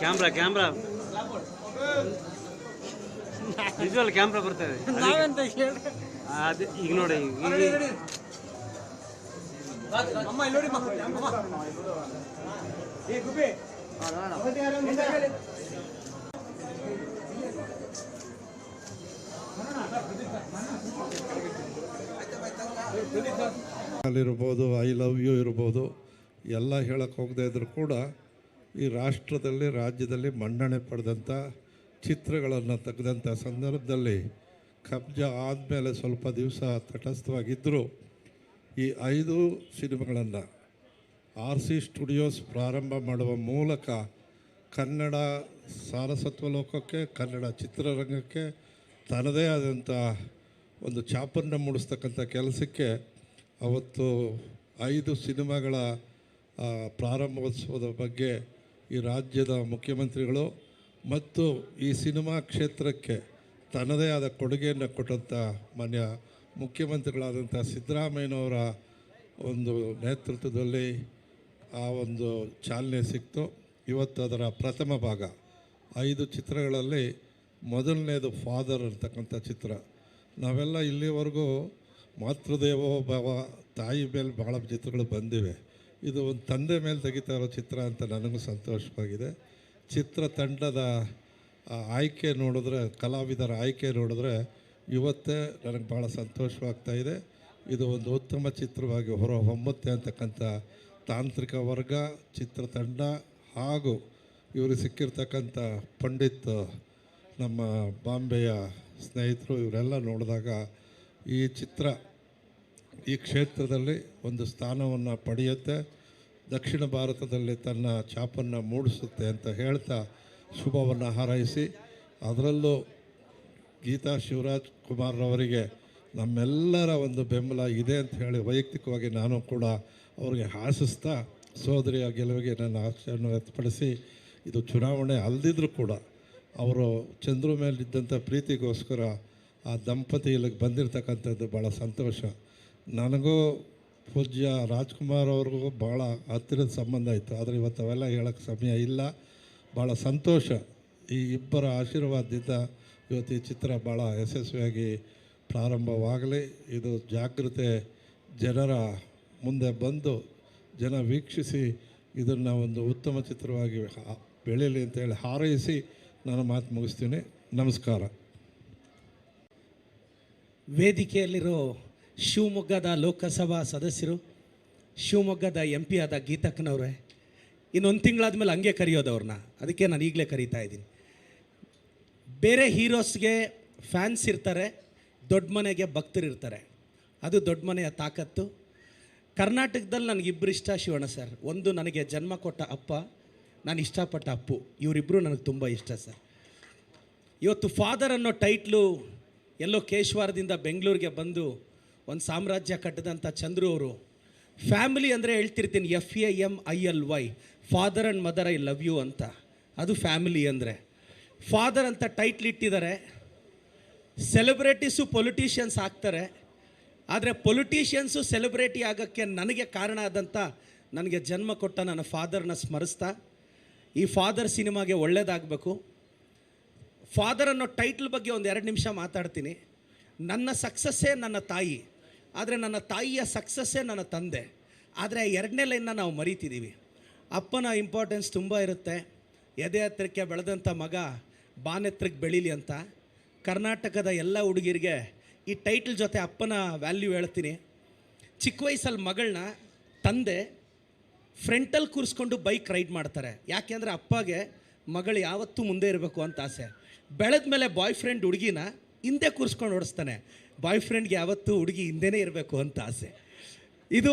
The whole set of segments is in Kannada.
Camera camera. ವಿಜುವಲ್ ಕ್ಯಾಮ್ರಾ ಹೇಳಿ? ಅದು ಈಗ ನೋಡಿ ಈಗ ಅಮ್ಮ ಅಲ್ಲಿರ್ಬೋದು ಐ ಲವ್ ಯು ಇರ್ಬೋದು, ಎಲ್ಲ ಹೇಳಕ್ಕೆ ಹೋಗದೇ ಇದ್ದರೂ ಕೂಡ ಈ ರಾಷ್ಟ್ರದಲ್ಲಿ, ರಾಜ್ಯದಲ್ಲಿ ಮನ್ನಣೆ ಪಡೆದಂಥ ಚಿತ್ರಗಳನ್ನು ತೆಗೆದಂಥ ಸಂದರ್ಭದಲ್ಲಿ ಕಬ್ಜ ಆದಮೇಲೆ ಸ್ವಲ್ಪ ದಿವಸ ತಟಸ್ಥವಾಗಿದ್ದರೂ ಈ ಐದು ಸಿನಿಮಾಗಳನ್ನು ಆರ್ ಸಿ ಸ್ಟುಡಿಯೋಸ್ ಪ್ರಾರಂಭ ಮಾಡುವ ಮೂಲಕ ಕನ್ನಡ ಸಾರಸತ್ವ ಲೋಕಕ್ಕೆ, ಕನ್ನಡ ಚಿತ್ರರಂಗಕ್ಕೆ ತನ್ನದೇ ಆದಂಥ ಒಂದು ಚಾಪನ್ನು ಮೂಡಿಸ್ತಕ್ಕಂಥ ಕೆಲಸಕ್ಕೆ ಅವತ್ತು ಐದು ಸಿನಿಮಾಗಳ ಪ್ರಾರಂಭೋತ್ಸವದ ಬಗ್ಗೆ ಈ ರಾಜ್ಯದ ಮುಖ್ಯಮಂತ್ರಿಗಳು ಮತ್ತು ಈ ಸಿನಿಮಾ ಕ್ಷೇತ್ರಕ್ಕೆ ತನ್ನದೇ ಆದ ಕೊಡುಗೆಯನ್ನು ಕೊಟ್ಟಂಥ ಮಾನ್ಯ ಮುಖ್ಯಮಂತ್ರಿಗಳಾದಂಥ ಸಿದ್ದರಾಮಯ್ಯನವರ ಒಂದು ನೇತೃತ್ವದಲ್ಲಿ ಆ ಒಂದು ಚಾಲನೆ ಸಿಕ್ತು. ಇವತ್ತು ಅದರ ಪ್ರಥಮ ಭಾಗ. ಐದು ಚಿತ್ರಗಳಲ್ಲಿ ಮೊದಲನೇದು ಫಾದರ್ ಅಂತಕ್ಕಂಥ ಚಿತ್ರ. ನಾವೆಲ್ಲ ಇಲ್ಲಿವರೆಗೂ ಮಾತೃದೇವೋ ಭವ, ತಾಯಿ ಮೇಲೆ ಭಾಳ ಚಿತ್ರಗಳು ಬಂದಿವೆ. ಇದು ಒಂದು ತಂದೆ ಮೇಲೆ ತೆಗಿತಾ ಇರೋ ಚಿತ್ರ ಅಂತ ನನಗೂ ಸಂತೋಷವಾಗಿದೆ. ಚಿತ್ರ ತಂಡದ ಆಯ್ಕೆ ನೋಡಿದ್ರೆ, ಕಲಾವಿದರ ಆಯ್ಕೆ ನೋಡಿದ್ರೆ ಇವತ್ತೇ ನನಗೆ ಭಾಳ ಸಂತೋಷವಾಗ್ತಾ ಇದೆ. ಇದು ಒಂದು ಉತ್ತಮ ಚಿತ್ರವಾಗಿ ಹೊರ ಹೊಮ್ಮುತ್ತೆ ಅಂತಕ್ಕಂಥ ತಾಂತ್ರಿಕ ವರ್ಗ ಚಿತ್ರತಂಡ ಹಾಗೂ ಇವರು ಸಿಕ್ಕಿರ್ತಕ್ಕಂಥ ಪಂಡಿತ್ ನಮ್ಮ ಬಾಂಬೆಯ ಸ್ನೇಹಿತರು, ಇವರೆಲ್ಲ ನೋಡಿದಾಗ ಈ ಚಿತ್ರ ಈ ಕ್ಷೇತ್ರದಲ್ಲಿ ಒಂದು ಸ್ಥಾನವನ್ನು ಪಡೆಯುತ್ತೆ. ದಕ್ಷಿಣ ಭಾರತದಲ್ಲಿ ತನ್ನ ಛಾಪನ್ನು ಮೂಡಿಸುತ್ತೆ ಅಂತ ಹೇಳ್ತಾ ಶುಭವನ್ನು ಹಾರೈಸಿ, ಅದರಲ್ಲೂ ಗೀತಾ ಶಿವರಾಜ್ ಕುಮಾರ್ರವರಿಗೆ ನಮ್ಮೆಲ್ಲರ ಒಂದು ಬೆಂಬಲ ಇದೆ ಅಂತ ಹೇಳಿ ವೈಯಕ್ತಿಕವಾಗಿ ನಾನು ಕೂಡ ಅವರಿಗೆ ಹಾಸಿಸ್ತಾ ಸೋದರಿಯ ಗೆಲುವಿಗೆ ನನ್ನ ಆಶೆಯನ್ನು ವ್ಯಕ್ತಪಡಿಸಿ, ಇದು ಚುನಾವಣೆ ಅಲ್ಲದಿದ್ದರೂ ಕೂಡ ಅವರು ಚಂದ್ರ ಮೇಲಿದ್ದಂಥ ಪ್ರೀತಿಗೋಸ್ಕರ ಆ ದಂಪತಿ ಇಲ್ಲಿಗೆ ಬಂದಿರತಕ್ಕಂಥದ್ದು ಭಾಳ ಸಂತೋಷ. ನನಗೂ ಪೂಜ್ಯ ರಾಜ್ಕುಮಾರ್ ಅವ್ರಿಗೂ ಭಾಳ ಹತ್ತಿರದ ಸಂಬಂಧ ಇತ್ತು ಆದರೆ ಇವತ್ತು ಅವೆಲ್ಲ ಹೇಳೋಕ್ಕೆ ಸಮಯ ಇಲ್ಲ. ಭಾಳ ಸಂತೋಷ. ಈ ಇಬ್ಬರ ಆಶೀರ್ವಾದದಿಂದ ಇವತ್ತು ಈ ಚಿತ್ರ ಭಾಳ ಯಶಸ್ವಿಯಾಗಿ ಪ್ರಾರಂಭವಾಗಲಿ. ಇದು ಜಾಗೃತೆ ಜನರ ಮುಂದೆ ಬಂದು ಜನ ವೀಕ್ಷಿಸಿ ಇದನ್ನು ಒಂದು ಉತ್ತಮ ಚಿತ್ರವಾಗಿ ಬೆಳೀಲಿ ಅಂತೇಳಿ ಹಾರೈಸಿ ನಾನು ಮಾತು ಮುಗಿಸ್ತೀನಿ. ನಮಸ್ಕಾರ. ವೇದಿಕೆಯಲ್ಲಿರೋ ಶಿವಮೊಗ್ಗದ ಲೋಕಸಭಾ ಸದಸ್ಯರು, ಶಿವಮೊಗ್ಗದ ಎಂ ಪಿ ಆದ ಗೀತಕ್ಕನವ್ರೆ, ಇನ್ನೊಂದು ತಿಂಗಳಾದ ಮೇಲೆ ಹಂಗೆ ಕರೆಯೋದು ಅವ್ರನ್ನ ಅದಕ್ಕೆ ನಾನು ಈಗಲೇ ಕರೀತಾ ಇದ್ದೀನಿ. ಬೇರೆ ಹೀರೋಸ್ಗೆ ಫ್ಯಾನ್ಸ್ ಇರ್ತಾರೆ, ದೊಡ್ಡ ಮನೆಗೆ ಭಕ್ತರು ಇರ್ತಾರೆ. ಅದು ದೊಡ್ಡ ಮನೆಯ ತಾಕತ್ತು. ಕರ್ನಾಟಕದಲ್ಲಿ ನನಗಿಬ್ಬರು ಇಷ್ಟ ಶಿವಣ್ಣ ಸರ್. ಒಂದು ನನಗೆ ಜನ್ಮ ಕೊಟ್ಟ ಅಪ್ಪ, ನಾನು ಇಷ್ಟಪಟ್ಟ ಅಪ್ಪು. ಇವರಿಬ್ಬರು ನನಗೆ ತುಂಬ ಇಷ್ಟ ಸರ್. ಇವತ್ತು ಫಾದರ್ ಅನ್ನೋ ಟೈಟ್ಲು ಎಲ್ಲೋ ಕೇಶ್ವಾರದಿಂದ ಬೆಂಗಳೂರಿಗೆ ಬಂದು ಒಂದು ಸಾಮ್ರಾಜ್ಯ ಕಟ್ಟಿದಂಥ ಚಂದ್ರು ಅವರು, ಫ್ಯಾಮಿಲಿ ಅಂದರೆ ಹೇಳ್ತಿರ್ತೀನಿ F A M I L Y father and mother I love you ಅಂತ. ಅದು ಫ್ಯಾಮಿಲಿ ಅಂದರೆ. ಫಾದರ್ ಅಂತ ಟೈಟ್ಲ್ ಇಟ್ಟಿದ್ದಾರೆ. ಸೆಲೆಬ್ರಿಟೀಸು ಪೊಲಿಟಿಷಿಯನ್ಸ್ ಆಗ್ತಾರೆ. ಆದರೆ ಪೊಲಿಟೀಷಿಯನ್ಸು ಸೆಲೆಬ್ರಿಟಿ ಆಗೋಕ್ಕೆ ನನಗೆ ಕಾರಣ ಆದಂಥ ನನಗೆ ಜನ್ಮ ಕೊಟ್ಟ ನನ್ನ ಫಾದರ್ನ ಸ್ಮರಿಸ್ತಾ, ಈ ಫಾದರ್ ಸಿನಿಮಾಗೆ ಒಳ್ಳೇದಾಗಬೇಕು. ಫಾದರ್ ಅನ್ನೋ ಟೈಟ್ಲ್ ಬಗ್ಗೆ ಒಂದು ಎರಡು ನಿಮಿಷ ಮಾತಾಡ್ತೀನಿ. ನನ್ನ ಸಕ್ಸಸ್ಸೇ ನನ್ನ ತಾಯಿ, ಆದರೆ ನನ್ನ ತಾಯಿಯ ಸಕ್ಸಸ್ಸೇ ನನ್ನ ತಂದೆ, ಆದರೆ ಎರಡನೇ ಲೈನ್ನ ನಾವು ಮರಿತಿದ್ದೀವಿ ಅಪ್ಪನ ಇಂಪಾರ್ಟೆನ್ಸ್ ತುಂಬ ಇರುತ್ತೆ. ಎದೆ ಹತ್ತಿರಕ್ಕೆ ಬೆಳೆದಂಥ ಮಗ ಬಾನೆತ್ರಕ್ಕೆ ಬೆಳೀಲಿ ಅಂತ. ಕರ್ನಾಟಕದ ಎಲ್ಲ ಹುಡುಗಿರಿಗೆ ಈ ಟೈಟ್ಲ್ ಜೊತೆ ಅಪ್ಪನ ವ್ಯಾಲ್ಯೂ ಹೇಳ್ತೀನಿ. ಚಿಕ್ಕ ವಯಸ್ಸಲ್ಲಿ ಮಗಳನ್ನ ತಂದೆ ಫ್ರೆಂಟಲ್ಲಿ ಕೂರಿಸ್ಕೊಂಡು ಬೈಕ್ ರೈಡ್ ಮಾಡ್ತಾರೆ. ಯಾಕೆಂದರೆ ಅಪ್ಪಗೆ ಮಗಳು ಯಾವತ್ತೂ ಮುಂದೆ ಇರಬೇಕು ಅಂತ ಆಸೆ. ಬೆಳೆದ ಮೇಲೆ ಬಾಯ್ ಫ್ರೆಂಡ್ ಹುಡುಗಿನ ಹಿಂದೆ ಕೂರಿಸ್ಕೊಂಡು ಓಡಿಸ್ತಾನೆ. ಬಾಯ್ ಫ್ರೆಂಡ್ಗೆ ಯಾವತ್ತೂ ಹುಡುಗಿ ಹಿಂದೆನೇ ಇರಬೇಕು ಅಂತ ಆಸೆ. ಇದು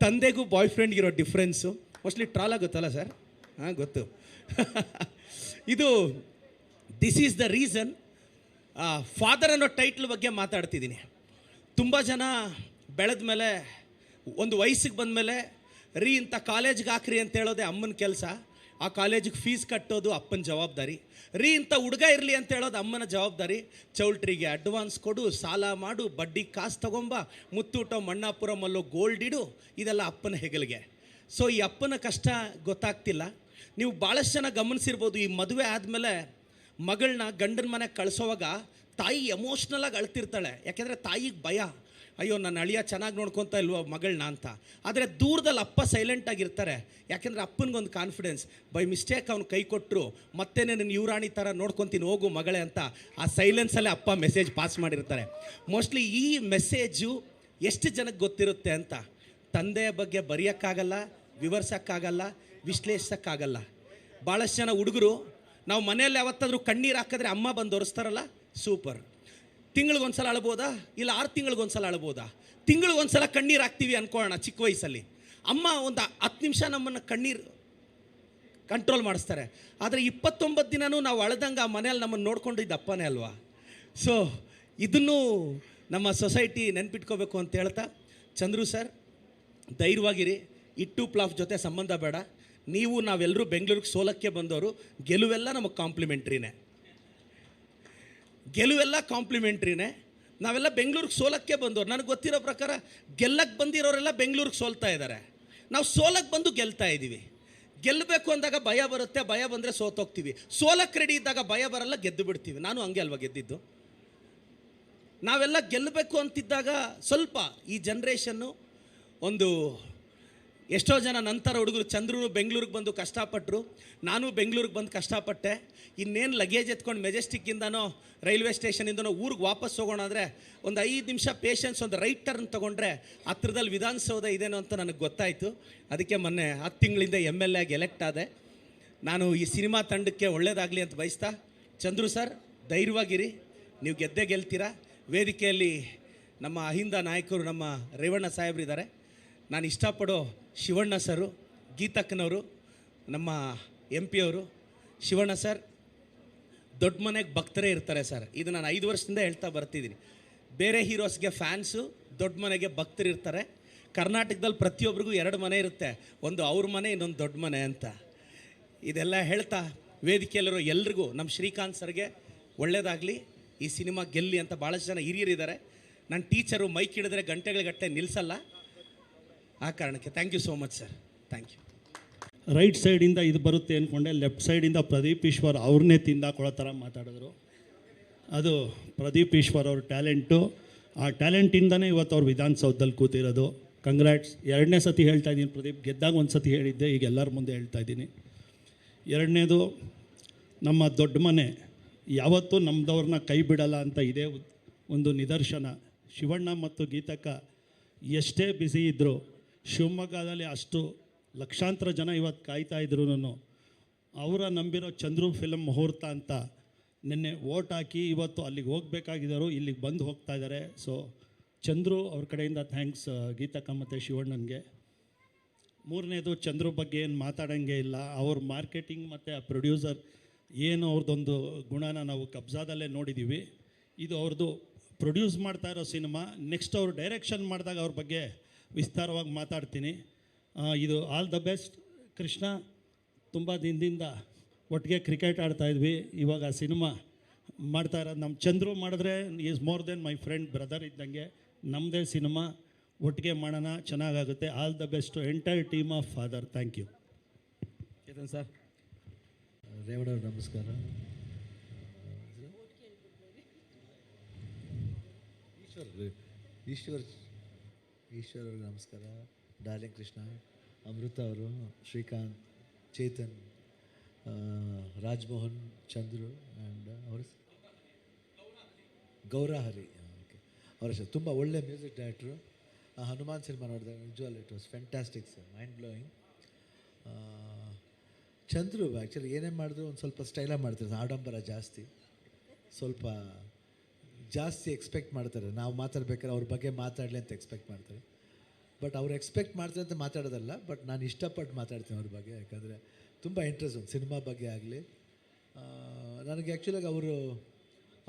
ತಂದೆಗೂ ಬಾಯ್ ಫ್ರೆಂಡ್ಗಿರೋ ಡಿಫ್ರೆನ್ಸು ಮೋಸ್ಟ್ಲಿ ಟ್ರಾಲ್ ಆಗುತ್ತಲ್ಲ ಸರ್ ಹಾಂ, ಗೊತ್ತು. ಇದು this is the reason father ಅನ್ನೋ ಟೈಟ್ಲ್ ಬಗ್ಗೆ ಮಾತಾಡ್ತಿದ್ದೀನಿ. ತುಂಬ ಜನ ಬೆಳೆದ ಮೇಲೆ, ಒಂದು ವಯಸ್ಸಿಗೆ ಬಂದ ಮೇಲೆ ರೀ, ಇಂಥ ಕಾಲೇಜ್ಗೆ ಹಾಕ್ರಿ ಅಂತ ಹೇಳೋದೆ ಅಮ್ಮನ ಕೆಲಸ. ಆ ಕಾಲೇಜಿಗೆ ಫೀಸ್ ಕಟ್ಟೋದು ಅಪ್ಪನ ಜವಾಬ್ದಾರಿ. ರೀ, ಇಂಥ ಹುಡುಗ ಇರಲಿ ಅಂತ ಹೇಳೋದು ಅಮ್ಮನ ಜವಾಬ್ದಾರಿ. ಚೌಲ್ಟ್ರಿಗೆ ಅಡ್ವಾನ್ಸ್ ಕೊಡು, ಸಾಲ ಮಾಡು, ಬಡ್ಡಿ ಕಾಸು ತಗೊಂಬ, ಮುತ್ತೂಟ ಮಣ್ಣಾಪುರಮಲ್ಲೋ ಗೋಲ್ಡ್ ಇಡು, ಇದೆಲ್ಲ ಅಪ್ಪನ ಹೆಗಲಿಗೆ. ಸೊ ಈ ಅಪ್ಪನ ಕಷ್ಟ ಗೊತ್ತಾಗ್ತಿಲ್ಲ. ನೀವು ಭಾಳಷ್ಟು ಜನ ಗಮನಿಸಿರ್ಬೋದು, ಈ ಮದುವೆ ಆದಮೇಲೆ ಮಗಳನ್ನ ಗಂಡನ ಮನೆಗೆ ಕಳಿಸೋವಾಗ ತಾಯಿ ಎಮೋಷ್ನಲಾಗಿ ಅಳ್ತಿರ್ತಾಳೆ. ಯಾಕೆಂದರೆ ತಾಯಿಗೆ ಭಯ. ಅಯ್ಯೋ, ನನ್ನ ಅಳಿಯ ಚೆನ್ನಾಗಿ ನೋಡ್ಕೊತ ಇಲ್ವೋ ಮಗಳನ್ನ ಅಂತ. ಆದರೆ ದೂರದಲ್ಲಿ ಅಪ್ಪ ಸೈಲೆಂಟ್ ಆಗಿರ್ತಾರೆ ಯಾಕೆಂದರೆ ಅಪ್ಪನಿಗೊಂದು ಕಾನ್ಫಿಡೆನ್ಸ್ ಬೈ ಮಿಸ್ಟೇಕ್ ಅವ್ನು ಕೈ ಕೊಟ್ಟರು ಮತ್ತೆ ನನ್ನ ಯುವರಾಣಿ ಥರ ನೋಡ್ಕೊತೀನಿ, ಹೋಗು ಮಗಳೇ ಅಂತ ಆ ಸೈಲೆನ್ಸಲ್ಲೇ ಅಪ್ಪ ಮೆಸೇಜ್ ಪಾಸ್ ಮಾಡಿರ್ತಾರೆ. ಮೋಸ್ಟ್ಲಿ ಈ ಮೆಸೇಜು ಎಷ್ಟು ಜನಕ್ಕೆ ಗೊತ್ತಿರುತ್ತೆ ಅಂತ ತಂದೆಯ ಬಗ್ಗೆ ಬರೆಯೋಕ್ಕಾಗಲ್ಲ, ವಿವರಿಸೋಕ್ಕಾಗಲ್ಲ, ವಿಶ್ಲೇಷಿಸೋಕ್ಕಾಗಲ್ಲ. ಭಾಳಷ್ಟು ಜನ ಹುಡುಗರು, ನಾವು ಮನೆಯಲ್ಲಿ ಯಾವತ್ತಾದರೂ ಕಣ್ಣೀರು ಹಾಕಿದ್ರೆ ಅಮ್ಮ ಬಂದು ಒರೆಸ್ತಾರಲ್ಲ? ಸೂಪರ್. ತಿಂಗಳಿಗೊಂದ್ಸಲ ಅಳ್ಬೋದಾ? ಇಲ್ಲ ಆರು ತಿಂಗಳಿಗೊಂದ್ಸಲ ಅಳ್ಬೋದಾ? ತಿಂಗಳಿಗೊಂದ್ಸಲ ಕಣ್ಣೀರು ಹಾಕ್ತೀವಿ ಅನ್ಕೊಳ್ಳೋಣ ಚಿಕ್ಕ ವಯಸ್ಸಲ್ಲಿ. ಅಮ್ಮ ಒಂದು ಹತ್ತು ನಿಮಿಷ ನಮ್ಮನ್ನು ಕಣ್ಣೀರು ಕಂಟ್ರೋಲ್ ಮಾಡಿಸ್ತಾರೆ. ಆದರೆ ಇಪ್ಪತ್ತೊಂಬತ್ತು ದಿನವೂ ನಾವು ಅಳ್ದಂಗೆ ಆ ಮನೇಲಿ ನಮ್ಮನ್ನು ನೋಡ್ಕೊಂಡಿದ್ದ ಅಪ್ಪನೇ ಅಲ್ವಾ? ಸೊ ಇದನ್ನು ನಮ್ಮ ಸೊಸೈಟಿ ನೆನ್ಪಿಟ್ಕೋಬೇಕು ಅಂತ ಹೇಳ್ತಾ, ಚಂದ್ರು ಸರ್, ಧೈರ್ಯವಾಗಿರಿ. ಇಟ್ಟು ಪ್ಲಾಫ್ ಜೊತೆ ಸಂಬಂಧ ಬೇಡ. ನೀವು ನಾವೆಲ್ಲರೂ ಬೆಂಗಳೂರಿಗೆ ಸೋಲಕ್ಕೆ ಬಂದವರು ಗೆಲುವೆಲ್ಲ ನಮಗೆ ಕಾಂಪ್ಲಿಮೆಂಟ್ರಿನೇ. ಗೆಲುವೆಲ್ಲ ಕಾಂಪ್ಲಿಮೆಂಟ್ರಿನೇ. ನಾವೆಲ್ಲ ಬೆಂಗಳೂರಿಗೆ ಸೋಲಕ್ಕೆ ಬಂದವರು. ನನಗೆ ಗೊತ್ತಿರೋ ಪ್ರಕಾರ ಗೆಲ್ಲಕ್ಕೆ ಬಂದಿರೋರೆಲ್ಲ ಬೆಂಗಳೂರಿಗೆ ಸೋಲ್ತಾ ಇದ್ದಾರೆ ನಾವು ಸೋಲಕ್ಕೆ ಬಂದು ಗೆಲ್ತಾ ಇದ್ದೀವಿ ಗೆಲ್ಲಬೇಕು ಅಂದಾಗ ಭಯ ಬರುತ್ತೆ, ಭಯ ಬಂದರೆ ಸೋತೋಗ್ತೀವಿ. ಸೋಲಕ್ಕೆ ರೆಡಿ ಇದ್ದಾಗ ಭಯ ಬರಲ್ಲ, ಗೆದ್ದು ಬಿಡ್ತೀವಿ. ನಾನು ಹಂಗೆ ಅಲ್ವಾ ಗೆದ್ದಿದ್ದು? ನಾವೆಲ್ಲ ಗೆಲ್ಲಬೇಕು ಅಂತಿದ್ದಾಗ ಸ್ವಲ್ಪ ಈ ಜನ್ರೇಷನ್ನು ಒಂದು ಎಷ್ಟೋ ಜನ ನಂತರ ಹುಡುಗರು ಚಂದ್ರನು ಬೆಂಗಳೂರಿಗೆ ಬಂದು ಕಷ್ಟಪಟ್ಟರು ನಾನು ಬೆಂಗಳೂರಿಗೆ ಬಂದು ಕಷ್ಟಪಟ್ಟೆ. ಇನ್ನೇನು ಲಗೇಜ್ ಎತ್ಕೊಂಡು ಮೆಜೆಸ್ಟಿಕ್ಕಿಂದನೋ ರೈಲ್ವೆ ಸ್ಟೇಷನಿಂದನೋ ಊರಿಗೆ ವಾಪಸ್ ಹೋಗೋಣ ಅಂದರೆ ಒಂದು ಐದು ನಿಮಿಷ ಪೇಷನ್ಸ್ ಒಂದು ರೈಟ್ ಟರ್ನ್ ತೊಗೊಂಡ್ರೆ ಹತ್ರದಲ್ಲಿ ವಿಧಾನಸೌಧ ಇದೇನೋ ಅಂತ ನನಗೆ ಗೊತ್ತಾಯಿತು. ಅದಕ್ಕೆ ಮೊನ್ನೆ ಹತ್ತು ತಿಂಗಳಿಂದ ಎಂ ಎಲ್ ಎಗೆ ಎಲೆಕ್ಟ್ ಆದೆ. ನಾನು ಈ ಸಿನಿಮಾ ತಂಡಕ್ಕೆ ಒಳ್ಳೇದಾಗಲಿ ಅಂತ ಬಯಸ್ತಾ, ಚಂದ್ರು ಸರ್, ಧೈರ್ಯವಾಗಿರಿ. ನೀವು ಗೆದ್ದೇ ಗೆಲ್ತೀರಾ? ವೇದಿಕೆಯಲ್ಲಿ ನಮ್ಮ ಅಹಿಂದ ನಾಯಕರು ನಮ್ಮ ರೇವಣ್ಣ ಸಾಹೇಬ್ರಿದ್ದಾರೆ. ನಾನು ಇಷ್ಟಪಡೋ ಶಿವಣ್ಣ ಸರು, ಗೀತಕ್ಕನವರು, ನಮ್ಮ ಎಂ ಪಿ ಅವರು ಶಿವಣ್ಣ ಸರ್, ದೊಡ್ಡ ಮನೆಗೆ ಭಕ್ತರೇ ಇರ್ತಾರೆ ಸರ್. ಇದು ನಾನು ಐದು ವರ್ಷದಿಂದ ಹೇಳ್ತಾ ಬರ್ತಿದ್ದೀನಿ. ಬೇರೆ ಹೀರೋಸ್ಗೆ ಫ್ಯಾನ್ಸು, ದೊಡ್ಡ ಮನೆಗೆ ಭಕ್ತರು ಇರ್ತಾರೆ. ಕರ್ನಾಟಕದಲ್ಲಿ ಪ್ರತಿಯೊಬ್ಬರಿಗೂ ಎರಡು ಮನೆ ಇರುತ್ತೆ. ಒಂದು ಅವ್ರ ಮನೆ, ಇನ್ನೊಂದು ದೊಡ್ಡ ಮನೆ ಅಂತ. ಇದೆಲ್ಲ ಹೇಳ್ತಾ ವೇದಿಕೆಯಲ್ಲಿರೋ ಎಲ್ರಿಗೂ, ನಮ್ಮ ಶ್ರೀಕಾಂತ್ ಸರ್ಗೆ ಒಳ್ಳೇದಾಗಲಿ. ಈ ಸಿನಿಮಾ ಗೆಲ್ಲಿ ಅಂತ ಭಾಳಷ್ಟು ಜನ ಹಿರಿಯರಿದ್ದಾರೆ. ನನ್ನ ಟೀಚರು ಮೈಕ್ ಹಿಡಿದ್ರೆ ಗಂಟೆಗಳಿಗಟ್ಟಲೆ ನಿಲ್ಲಿಸಲ್ಲ ಆ ಕಾರಣಕ್ಕೆ. Thank you so much sir thank you right ಸೈಡಿಂದ ಇದು ಬರುತ್ತೆ ಅಂದ್ಕೊಂಡೆ ಲೆಫ್ಟ್ ಸೈಡಿಂದ ಪ್ರದೀಪ್ ಈಶ್ವರ್ ಅವ್ರನ್ನೇ ತಿಂದಾಕೊಳ್ಳೋ ಥರ ಮಾತಾಡಿದ್ರು. ಅದು ಪ್ರದೀಪ್ ಈಶ್ವರ್ ಅವ್ರ ಟ್ಯಾಲೆಂಟು ಆ ಟ್ಯಾಲೆಂಟಿಂದನೇ ಇವತ್ತು ಅವ್ರು ವಿಧಾನಸೌಧದಲ್ಲಿ ಕೂತಿರೋದು. ಕಂಗ್ರ್ಯಾಟ್ಸ್ ಎರಡನೇ ಸತಿ ಹೇಳ್ತಾ ಇದ್ದೀನಿ ಪ್ರದೀಪ್, ಗೆದ್ದಾಗ ಒಂದು ಸತಿ ಹೇಳಿದ್ದೆ, ಈಗ ಎಲ್ಲರ ಮುಂದೆ ಹೇಳ್ತಾ ಇದ್ದೀನಿ. ಎರಡನೇದು, ನಮ್ಮ ದೊಡ್ಡ ಮನೆ, ಯಾವತ್ತೂ ನಮ್ಮದವ್ರನ್ನ ಕೈ ಬಿಡಲ್ಲ ಅಂತ ಇದೇ ಒಂದು ನಿದರ್ಶನ. ಶಿವಣ್ಣ ಮತ್ತು ಗೀತಕ್ಕ ಎಷ್ಟೇ ಬ್ಯುಸಿ ಇದ್ದರು ಶಿವಮೊಗ್ಗದಲ್ಲಿ ಅಷ್ಟು ಲಕ್ಷಾಂತರ ಜನ ಇವತ್ತು ಕಾಯ್ತಾ ಇದ್ರು ಅವರ ನಂಬಿರೋ ಚಂದ್ರು ಫಿಲಮ್ ಮುಹೂರ್ತ ಅಂತ ನಿನ್ನೆ ಓಟ್ ಹಾಕಿ ಇವತ್ತು ಅಲ್ಲಿಗೆ ಹೋಗಬೇಕಾಗಿದ್ದರು, ಇಲ್ಲಿಗೆ ಬಂದು ಹೋಗ್ತಾ ಇದ್ದಾರೆ. ಸೊ ಚಂದ್ರು ಅವ್ರ ಕಡೆಯಿಂದ ಥ್ಯಾಂಕ್ಸ್ ಗೀತಕ್ಕ ಮತ್ತು ಶಿವಣ್ಣನಿಗೆ. ಮೂರನೇದು, ಚಂದ್ರು ಬಗ್ಗೆ ಏನು ಮಾತಾಡೋಂಗೆ ಇಲ್ಲ. ಅವ್ರ ಮಾರ್ಕೆಟಿಂಗ್ ಮತ್ತು ಆ ಪ್ರೊಡ್ಯೂಸರ್ ಏನು ಅವ್ರದ್ದೊಂದು ಗುಣನ ನಾವು ಕಬ್ಜಾದಲ್ಲೇ ನೋಡಿದ್ದೀವಿ ಇದು ಅವ್ರದ್ದು ಪ್ರೊಡ್ಯೂಸ್ ಮಾಡ್ತಾ ಇರೋ ಸಿನಿಮಾ ನೆಕ್ಸ್ಟ್ ಅವ್ರು ಡೈರೆಕ್ಷನ್ ಮಾಡಿದಾಗ ಅವ್ರ ಬಗ್ಗೆ ವಿಸ್ತಾರವಾಗಿ ಮಾತಾಡ್ತೀನಿ. ಇದು ಆಲ್ ದ ಬೆಸ್ಟ್ ಕೃಷ್ಣ ತುಂಬ ದಿನದಿಂದ ಒಟ್ಟಿಗೆ ಕ್ರಿಕೆಟ್ ಆಡ್ತಾ ಇದ್ವಿ. ಇವಾಗ ಸಿನಿಮಾ ಮಾಡ್ತಾ ಇರೋದು ನಮ್ಮ ಚಂದ್ರು ಮಾಡಿದ್ರೆ is more than my friend brother ಇದ್ದಂಗೆ. ನಮ್ಮದೇ ಸಿನಿಮಾ ಒಟ್ಟಿಗೆ ಮಾಡೋಣ ಚೆನ್ನಾಗಾಗುತ್ತೆ. All the best entire team of father thank you Chetan sir ರೇವಡ ನಮಸ್ಕಾರ. ಈಶ್ವರ್ ಈಶ್ವರ್ ಈಶ್ವರ್ ನಮಸ್ಕಾರ. ಡಾರ್ಲಿಂಗ್ ಕೃಷ್ಣ, ಅಮೃತ ಅವರು, ಶ್ರೀಕಾಂತ್, ಚೇತನ್ ರಾಜ್ಮೋಹನ್, ಚಂದ್ರು ಆ್ಯಂಡ್ ಅವ್ರ ಗೌರಹರಿ. ಓಕೆ ಅವರ ಸರ್ ತುಂಬ ಒಳ್ಳೆ ಮ್ಯೂಸಿಕ್ ಡೈರೆಕ್ಟ್ರು. ಹನುಮಾನ್ ಸಿನಿಮಾ ನೋಡಿದೆ. ನಿಜವಲ್ಲ it was fantastic sir mind blowing Chandru actually ಏನೇ ಮಾಡಿದ್ರು? ಒಂದು ಸ್ವಲ್ಪ ಸ್ಟೈಲಾಗಿ ಮಾಡ್ತಿರೋದು ಆಡಂಬರ ಜಾಸ್ತಿ. ಸ್ವಲ್ಪ ಜಾಸ್ತಿ ಎಕ್ಸ್ಪೆಕ್ಟ್ ಮಾಡ್ತಾರೆ. ನಾವು ಮಾತಾಡ್ಬೇಕಾದ್ರೆ ಅವ್ರ ಬಗ್ಗೆ ಮಾತಾಡಲಿ ಅಂತ ಎಕ್ಸ್ಪೆಕ್ಟ್ ಮಾಡ್ತಾರೆ. ಬಟ್ ಅವ್ರು ಎಕ್ಸ್ಪೆಕ್ಟ್ ಮಾಡ್ತಾರೆ ಅಂತ ಮಾತಾಡೋದಲ್ಲ ಬಟ್ ನಾನು ಇಷ್ಟಪಟ್ಟು ಮಾತಾಡ್ತೀನಿ ಅವ್ರ ಬಗ್ಗೆ. ಯಾಕಂದರೆ ತುಂಬ ಇಂಟ್ರೆಸ್ಟ್ ಒಂದು ಸಿನಿಮಾ ಬಗ್ಗೆ ಆಗಲಿ. ನನಗೆ ಆ್ಯಕ್ಚುಲಾಗಿ ಅವರು,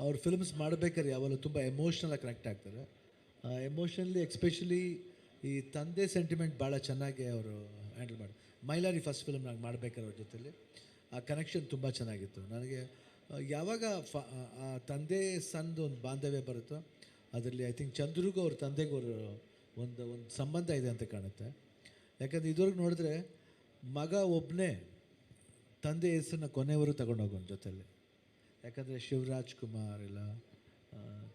ಅವ್ರ ಫಿಲ್ಮ್ಸ್ ಮಾಡಬೇಕಾದ್ರೆ ಯಾವಾಗಲೂ ತುಂಬ ಎಮೋಷ್ನಲಾಗಿ ಕನೆಕ್ಟ್ ಆಗ್ತಾರೆ. ಎಮೋಷ್ನಲಿ ಎಕ್ಸ್ಪೆಷಲಿ ಈ ತಂದೆ ಸೆಂಟಿಮೆಂಟ್ ಭಾಳ ಚೆನ್ನಾಗಿ ಅವರು ಹ್ಯಾಂಡಲ್ ಮಾಡಿ ಮೈಲಾರಿ ಫಸ್ಟ್ ಫಿಲ್ಮ್ ನಾನು ಮಾಡಬೇಕಾದ್ರೆ ಅವ್ರ ಜೊತೆಲಿ. ಆ ಕನೆಕ್ಷನ್ ತುಂಬ ಚೆನ್ನಾಗಿತ್ತು. ನನಗೆ ಯಾವಾಗ ಫ ತಂದೆ ಸಂದು ಒಂದು ಬಾಂಧವ್ಯ ಬರುತ್ತೋ, ಅದರಲ್ಲಿ ಐ ಥಿಂಕ್ ಚಂದ್ರಿಗೂ ಅವ್ರ ತಂದೆಗೂ ಅವರು ಒಂದು ಒಂದು ಸಂಬಂಧ ಇದೆ ಅಂತ ಕಾಣುತ್ತೆ. ಯಾಕಂದರೆ ಇದುವರೆಗೆ ನೋಡಿದ್ರೆ ಮಗ ಒಬ್ಬನೇ ತಂದೆ ಹೆಸರನ್ನ ಕೊನೆಯವರು ತಗೊಂಡೋಗೋನ್ ಜೊತೆಯಲ್ಲಿ. ಯಾಕಂದರೆ ಶಿವರಾಜ್ ಕುಮಾರ್ ಇಲ್ಲ